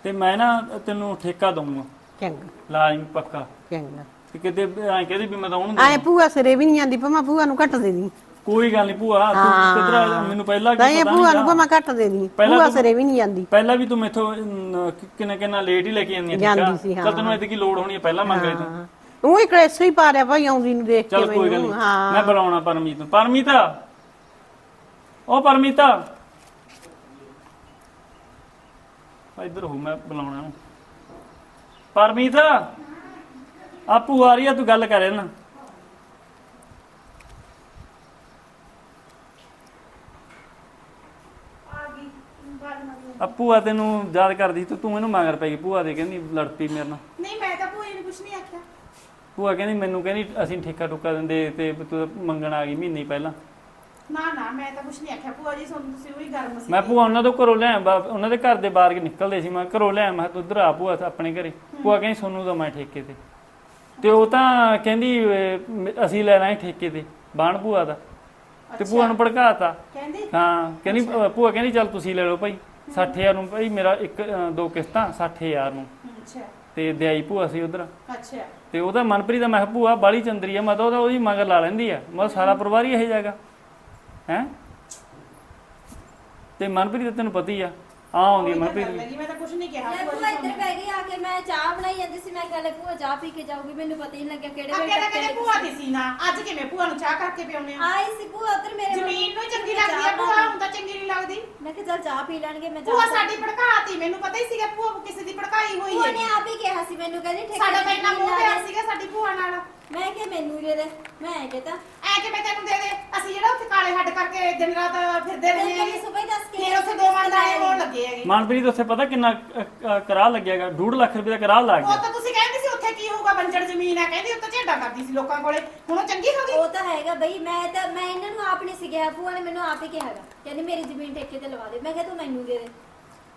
ਤੇ ਮੈਂ ਨਾ ਤੈਨੂੰ ਠੇਕਾ ਦਊਂਗਾ। ਚੰਗਾ। ਲਾਜ਼ਮੀ ਪੱਕਾ। ਚੰਗਾ। ਤੇ ਕਿਤੇ ਐਂ ਕਹਦੇ ਵੀ ਮੈਂ ਤਾਂ ਉਹਨੂੰ ਐ ਭੂਆ ਸਿਰੇ ਵੀ ਨਹੀਂ ਜਾਂਦੀ ਭਾਵੇਂ ਭੂਆ ਨੂੰ ਘੱਟ ਦੇ ਦੀ। ਕੋਈ ਗੱਲ ਨਹੀਂ ਭੂਆ ਤੂੰ ਕਿਧਰ ਆ ਜਾ, ਮੈਨੂੰ ਪਹਿਲਾਂ ਤਾਂ ਕੀ ਇਹ ਪਤਾ ਭੂਆ ਨੂੰ ਨਹੀਂ ਭਾਵੇਂ ਘੱਟ ਦੇ ਦੀ ਪਹਿਲਾਂ ਭੂਆ ਤੂੰ- ਸਿਰੇ ਵੀ ਨਹੀਂ ਜਾਂਦੀ ਪਹਿਲਾਂ ਵੀ ਤੂੰ ਮੈਥੋਂ ਅਮ, ਕਿੰਨਾ ਕਿੰਨਾ ਲੇਟ ਹੀ ਲੈ ਕੇ ਜਾਂਦੀ ਜਾਂਦੀ ਸੀ, ਚੱਲ ਤੈਨੂੰ ਇਹਦੀ ਕੀ ਲੋੜ ਹੋਣੀ ਹੈ ਪਹਿਲਾਂ ਮੰਗ ਲਈ ਤੂੰ। ਹਾਂ। ਉਹ ਹੀ ਕਲੇਸ ਹੀ ਪਾ ਰਿਹਾ ਭਾਈ ਆਉਂਦੀ ਨੂੰ ਦੇਖ ਕੇ ਚੱਲ ਕੋਈ ਗੱਲ ਮੈਨੂੰ ਨਹੀਂ। ਹਾਂ। ਮੈਂ ਬੁਲਾਉਣਾ ਪਰਮੀਤ ਨੂੰ। ਪਰਮੀਤਾ! ਉਹ ਪਰਮੀਤਾ! ਆ ਇੱਧਰ ਹੋ ਮੈਂ ਬੁਲਾਉਣਾ। ਪਰਮੀਤ! ਆ ਭੂਆ ਆ ਰਹੀ ਆ ਤੂੰ ਗੱਲ ਕਰ ਨਾ ਆ ਭੂਆ ਤੈਨੂੰ ਯਾਦ ਕਰਦੀ ਤੂੰ ਤੂੰ ਇਹਨੂੰ ਮਗਰ ਪੈ ਗਈ ਭੂਆ ਦੇ ਕਹਿੰਦੀ ਲੜ ਪਈ ਮੇਰੇ ਨਾਲ। ਨਹੀਂ ਮੈਂ ਤਾਂ ਭੂਆ ਨੂੰ ਕੁਝ ਨਹੀਂ ਆਖਿਆ। ਭੂਆ ਕਹਿੰਦੀ ਮੈਨੂੰ ਕਹਿੰਦੀ ਅਸੀਂ ਠੇਕਾ ਟੁੱਕਾ ਦਿੰਦੇ ਤੇ ਤੂੰ ਮੰਗਣ ਆ ਗਈ ਮਹੀਨੇ ਹੀ ਪਹਿਲਾਂ। ਨਾ ਨਾ ਮੈਂ ਤਾਂ ਕੁਝ ਨਹੀਂ ਆਖਿਆ। ਭੂਆ ਜੀ ਤੁਹਾਨੂੰ ਤੁਸੀਂ ਉਹੀ ਗਰਮ ਸੀ ਮੈਂ ਭੂਆ ਉਹਨਾਂ ਤੋਂ ਘਰੋਂ ਲੈ ਆਇਆ ਉਹਨਾਂ ਦੇ ਘਰ ਦੇ ਬਾਹਰ ਕੇ ਨਿਕਲਦੇ ਸੀ ਮੈਂ ਘਰੋਂ ਲੈ ਆਇਆ ਮੈਂ ਤੂੰ ਉਧਰ ਆ ਭੂਆ ਆਪਣੇ ਘਰੇ। ਭੂਆ ਕਹਿੰਦੀ ਸੋਨੂੰ ਤਾਂ ਮੈਂ ਠੇਕੇ ਤੇ। ਤੇ ਉਹ ਤਾਂ ਕਹਿੰਦੀ ਅਹ, ਅਸੀਂ ਲੈਣਾ ਹੈ ਠੇਕੇ ਤੇ ਬਾਣ ਭੂਆ ਦਾ। ਤੇ ਭੂਆ ਨੂੰ ਭੜਕਾਤਾ। ਕਹਿੰਦੀ? ਹਾਂ ਕਹਿੰਦੀ ਅਹ, ਭੂਆ ਕਹਿੰਦੀ ਚੱਲ ਤੁਸੀਂ ਲੈ ਲਓ ਭਾਈ 60000 ਨੂੰ ਭਾਈ ਮੇਰਾ ਇੱਕ ਅਹ, ਦੋ ਕਿਸ਼ਤਾਂ 60000 ਨੂੰ। ਅੱਛਾ। ਤੇ ਦਿਆਈ ਭੂਆ ਸੀ ਉਧਰ। ਅੱਛਾ। ਤੇ ਉਹਦਾ ਮਨਪ੍ਰੀਤ ਦਾ ਮੈਂ ਕਿਹਾ ਭੂਆ ਬਾਲੀ ਚੰਦਰੀ ਆ ਮੈਂ ਤਾਂ ਉਹਦਾ ਉਹਦੀ ਮਗਰ ਲਾ ਲੈਂਦੀ ਆ। ਮੈਂ ਕਿਹਾ ਸਾਰਾ ਪਰਿਵਾਰ ਹੀ ਇਹ ਜਾਗਾ ਹੈ? ਤੇ ਮਨਪ੍ਰੀਤ ਤਾਂ ਤੈਨੂੰ ਪਤਾ ਹੀ ਆ ਆ ਆਉਂਦੀ ਆ ਮਨਪ੍ਰੀਤ ਮੈਂ ਤਾਂ ਕੁਝ ਨਹੀਂ ਕਿਹਾ ਲੈ ਭੂਆ ਇੱਧਰ ਬਹਿ ਗਈ ਆ ਕੇ ਮੈਂ ਚਾਹ ਬਣਾਈ ਜਾਂਦੀ ਸੀ ਮੈਂ ਕਹਿੰਦਾ ਭੂਆ ਚਾਹ ਪੀ ਕੇ ਜਾਊਗੀ ਮੈਨੂੰ ਪਤਾ ਹੀ ਨਹੀਂ ਲੱਗਿਆ ਕਿਹੜੇ ਅੱਗੇ ਤਾਂ ਵੇਲੇ ਕਹਿੰਦੇ ਭੂਆ ਦੀ ਸੀ ਨਾ ਅੱਜ ਕਿਵੇਂ ਭੂਆ ਨੂੰ ਚਾਹ ਕਰਕੇ ਪਿਉਨੇ ਆ? ਆਈ ਸੀ ਭੂਆ ਉੱਧਰ ਮੇਰੇ ਜ਼ਮੀਨ ਨੂੰ ਹੀ ਚੰਗੀ ਲੱਗਦੀ ਆ ਭੂਆ ਹੁਣ ਤਾਂ ਚੰਗੀ ਨਹੀਂ ਲੱਗਦੀ। ਮੈਂ ਕਿਹਾ ਚੱਲ ਚਾਹ ਪੀ ਲੈਣਗੇ ਮੈਂ ਭੂਆ ਸਾਡੀ ਭੜਕਾਤੀ ਮੈਨੂੰ ਪਤਾ ਹੀ ਸੀਗਾ ਭੂਆ ਕਿਸੇ ਦੀ ਭੜਕਾਈ ਹੋਈ ਭੂਆ ਹੈ ਨੇ ਆਪ ਹੀ ਕਿਹਾ ਸੀ ਮੈਨੂੰ ਕਹਿੰਦੀ ਠੇਕੇ ਸਾਡਾ ਤਾਂ ਇੰਨਾ ਮੋਹ ਪਿਆਰ। ਸੀਗਾ ਸਾਡੀ ਭੂਆ ਨਾਲ। ਮੈਂ ਕਿਹਾ ਮੈਨੂੰ ਹੀ ਦੇ ਦੇ ਮੈਂ ਕਿਹਾ ਤਾਂ ਐ ਕਿ ਮੈਂ ਤੈਨੂੰ ਦੇ ਦੇ। ਅਸੀਂ ਜਿਹੜਾ ਉੱਥੇ ਕਾਲੇ ਹੱਡ ਕਰਕੇ ਦਿਨ ਰਾਤ ਫਿਰਦੇ ਰਹੇ ਕਹਿੰਦੀ ਸੁਬਹ ਹੀ ਦੱਸ ਕੇ ਫਿਰ ਉੱਥੇ ਦੋ ਮਨ ਦਾਣੇ ਹੋਣ ਲੱਗੇ ਹੈਗੇ। ਮਨਪ੍ਰੀਤ ਉੱਥੇ ਪਤਾ ਕਿੰਨਾ ਕਰਾਹ ਲੱਗਿਆਗਾ 2 ਲੱਖ ਰੁਪਏ ਦਾ ਕਰਾਹ ਲੱਗ ਉਹ ਗਿਆ। ਤਾਂ ਤੁਸੀਂ ਕਹਿੰਦੇ ਸੀ ਉੱਥੇ ਕੀ ਹੋਊਗਾ? ਬੰਜੜ ਜ਼ਮੀਨ ਆ ਕਹਿੰਦੀ ਉੱਥੇ ਝੇਡਾ ਕਰਦੀ ਸੀ ਲੋਕਾਂ ਕੋਲੇ। ਹੁਣ ਉਹ ਚੰਗੀ ਹੋ ਗਈ? ਉਹ ਤਾਂ ਹੈਗਾ ਬਈ ਮੈਂ ਤਾਂ ਮੈਂ ਇਹਨਾਂ ਨੂੰ ਆਪ ਨਹੀਂ ਸੀ ਕਿਹਾ ਭੂਆ ਨੇ ਮੈਨੂੰ ਆਪ ਹੀ ਕਿਹਾ ਹੈਗਾ। ਕਹਿੰਦੀ ਮੇਰੀ ਜ਼ਮੀਨ ਠੇਕੇ ਤੇ ਲਵਾ ਦੇ। ਮੈਂ ਕਿਹਾ ਤੂੰ ਮੈਨੂੰ ਦੇ ਦੇ।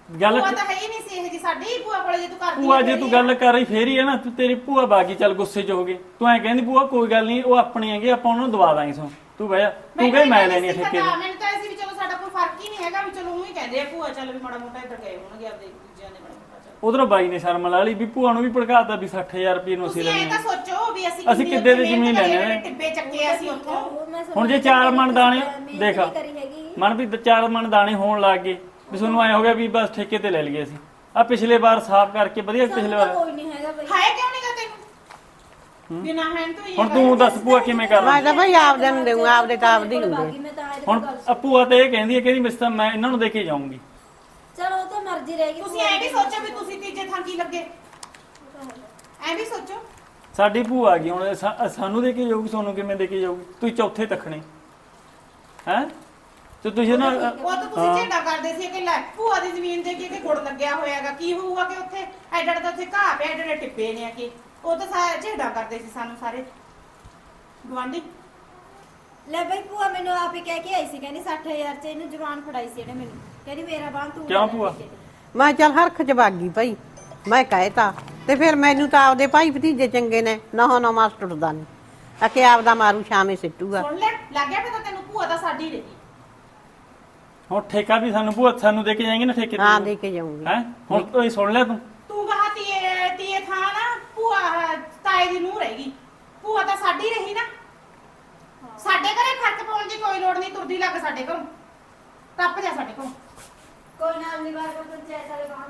ਗੱਲ ਭੂਆ ਤਾਂ ਹੈ ਹੀ ਨਹੀਂ ਸੀ ਇਹ ਜੀ ਸਾਡੀ ਭੂਆ ਕੋਲੇ ਜੇ ਤੂੰ ਕਰਦੀ ਭੂਆ ਹੈ ਜੇ ਤੂੰ ਗੱਲ ਕਰ ਰਹੀ ਫੇਰ ਹੀ ਹੈ ਨਾ ਤੂੰ ਤੇਰੀ ਭੂਆ ਬਾਗੀ ਚੱਲ ਗੁੱਸੇ ਚ ਹੋ ਗਏ ਤੂੰ ਐ ਕਹਿੰਦੀ ਭੂਆ ਕੋਈ ਗੱਲ ਨਹੀਂ ਉਹ ਆਪਣੀ ਹੈਗੀ ਆਪਾਂ ਉਹਨੂੰ ਦਵਾ ਦਾਂਗੇ ਸੋ। ਤੂੰ ਬਹਿ ਜਾ। ਤੂੰ ਕਹੇ ਮੈਂ ਲੈਣੀ ਹੈ ਠੇਕੇ ਦੀ ਮੈਨੂੰ ਤਾਂ ਐਸੀ ਵੀ ਚਲੋ ਸਾਡਾ ਕੋਈ ਫ਼ਰਕ ਹੀ ਨਹੀਂ ਹੈਗਾ ਵੀ ਚਲੋ ਉਹੀ ਕਹਿੰਦੇ ਆ ਭੂਆ ਚੱਲ ਵੀ ਮਾੜਾ ਮੋਟਾ ਇੱਧਰ ਗਏ ਹੋਣਗੇ ਆਪਦੇ ਦੂਜਿਆਂ ਦੇ ਮਾੜਾ ਮੋਟਾ ਚੱਲ। ਉਧਰੋਂ ਬਾਈ ਨੇ ਸ਼ਰਮ ਲਾ ਲਈ ਵੀ ਭੂਆ ਨੂੰ ਵੀ ਭੜਕਾਤਾ ਵੀ 60000 ਰੁਪਏ ਨੂੰ ਅਸੀਂ ਤੁਸੀਂ ਇਹ ਲੈਣੀ ਤਾਂ ਸੋਚੋ ਵੀ ਅਸੀਂ ਅਸੀਂ ਕਿੱਦੇ ਦੀ ਜ਼ਮੀਨ ਲੈਣੀ ਹੈ? ਟਿੱਬੇ ਚੱਕੇ ਅਸੀਂ ਉੱਥੋਂ। ਹੁਣ ਜੇ ਚਾਰ ਮਣ ਦਾਣੇ ਦੇਖ। ਮਨ ਵੀ ਚਾਰ ਮਣ ਦਾਣੇ ਹੋਣ ਲੱਗ ਗਏ। ਵੀ ਤੁਹਾਨੂੰ ਐ ਹੋ ਗਿਆ ਵੀ ਬਸ ਠੇਕੇ ਤੇ ਲੈ ਲਈਏ ਅਸੀਂ। ਆ ਪਿਛਲੇ ਵਾਰ ਸਾਫ਼ ਕਰਕੇ ਵਧੀਆ ਪਿਛਲੇ ਸਾਨੂੰ ਤਾਂ ਵਾਰ ਕੋਈ ਨਹੀਂ ਹੈਗਾ ਬਈ। ਹਾਏ ਕਿਉਂ ਨਹੀਂ ਗਾ ਤੈਨੂੰ? ਬਿਨਾ ਹੈਨ ਤੋਂ ਹੀ ਹੁਣ ਤੂੰ ਦੱਸ ਭੂਆ ਕਿਵੇਂ ਕਰ ਮੈਂ ਤਾਂ ਭਾਈ ਆਪਦੇ ਨੂੰ ਦੇਊਂ ਆਪਦੇ ਤਾਂ ਆਪਦੇ ਹੁੰਦੇ ਬਾਕੀ ਮੈਂ ਤਾਂ ਆਏ ਹੁਣ ਆ ਭੂਆ ਤੇ ਇਹ ਕਹਿੰਦੀ ਹੈ ਕਹਿੰਦੀ ਬਸ ਤਾਂ ਮੈਂ ਇਹਨਾਂ ਨੂੰ ਦੇ ਕੇ ਜਾਊਂਗੀ। ਚਲੋ ਉਹ ਤਾਂ ਮਰਜ਼ੀ ਰਹੇਗੀ ਤੁਸੀਂ ਐ ਵੀ ਸੋਚੋ ਵੀ ਤੁਸੀਂ ਤੀਜੇ ਥਾਂ ਕੀ ਲੱਗੇ। ਐ ਵੀ ਸੋਚੋ। ਸਾਡੀ ਭੂਆ ਆ ਗਈ ਹੁਣ ਸਾ- ਸਾਨੂੰ ਦੇ ਕੇ ਜਾਊਗੀ ਤੁਹਾਨੂੰ ਕਿਵੇਂ ਦੇ ਕੇ ਜਾਊਗੀ? ਤੁਸੀਂ ਚੌਥੇ ਤੱਕਣੇ। ਹੈ? ਤੇ ਤੁਸੀਂ ਨਾ ਉਹ ਤਾਂ ਤੁਸੀਂ ਝੇਡਾ ਕਰਦੇ ਸੀ ਕਿ ਲੈ ਭੂਆ ਦੀ ਜ਼ਮੀਨ ਤੇ ਕਿ ਗੁੜ ਲੱਗਿਆ ਹੋਇਆਗਾ ਕੀ ਹੋਊਗਾ ਕਿ ਉੱਥੇ? ਐਡਾ ਐਡਾ ਤਾਂ ਉੱਥੇ ਘਾਹ ਪਿਆ ਐਡੇ ਐਡੇ ਟਿੱਪੇ ਨੇ ਕਿ। ਉਹ ਤਾਂ ਸਾਰੇ ਝੇਡਾ ਕਰਦੇ ਸੀ ਸਾਨੂੰ ਸਾਰੇ। ਗਵਾਂਢੀ ਲੈ ਬਈ ਭੂਆ ਮੈਨੂੰ ਆਪ ਹੀ ਕਹਿ ਕੇ ਆਈ ਸੀ ਕਹਿੰਦੀ 60000 ਚ ਇਹਨੂੰ ਜਵਾਨ ਫੜਾਈ ਸੀ ਇਹਨੇ ਮੈਨੂੰ। ਕਹਿੰਦੀ ਮੇਰਾ ਬਾਂਹ ਤੂੰ ਕਿਉਂ ਭੂਆ? ਮੈਂ ਚੱਲ ਹਰਖ ਚ ਬਾਗੀ ਭਾਈ ਮੈਂ ਕਹਿਤਾ ਤੇ। ਫਿਰ ਮੈਨੂੰ ਤਾਂ ਆਪਦੇ ਭਾਈ ਭਤੀਜੇ ਚੰਗੇ ਨੇ ਨਾ ਨਾ ਮਾਸ ਟੁੱਟਦਾ ਨਹੀਂ ਅਕੇ ਆਪਦਾ ਮਾਰੂ ਸ਼ਾਮੇ ਸਿੱਟੂਗਾ। ਸੁਣ ਲੈ ਲੱਗ ਗਿਆ ਪਤਾ ਤੈਨੂੰ ਭੂਆ ਤਾਂ ਸਾਡੀ ਰਹੀ। ਹੁਣ ਠੇਕਾ ਵੀ ਸਾਨੂੰ ਭੂਆ ਸਾਨੂੰ ਦੇ ਕੇ ਜਾਏਂਗੇ ਨਾ ਠੇਕੇ ਹਾਂ ਦੇ ਕੇ ਜਾਊਂਗੀ। ਹੈ? ਹੁਣ ਤੂੰ ਸੁਣ ਲੈ ਤੂੰ? ਤੂੰ ਕਹਾ ਤੀਏ ਤੀਏ ਥਾਂ ਨਾ ਭੂਆ ਤਾਏ ਦੀ ਨੂੰ ਰਹੇਗੀ ਭੂਆ ਤਾਂ ਸਾਡੀ ਰਹੀ ਨਾ। ਸਾਡੇ ਘਰੇ ਫ਼ਰਕ ਪਾਉਣ ਦੀ ਕੋਈ ਲੋੜ ਨਹੀਂ ਤੁਰਦੀ ਲੱਗ ਸਾਡੇ ਘਰੋਂ। ਟੱਪ ਜਾ ਸਾਡੇ ਕੋਲ ਕੋਈ ਨਾ ਅਗਲੀ ਵਾਰ ਕੋਈ ਪੰਚਾਇਤ ਵਾਲੇ ਬਾਂਹ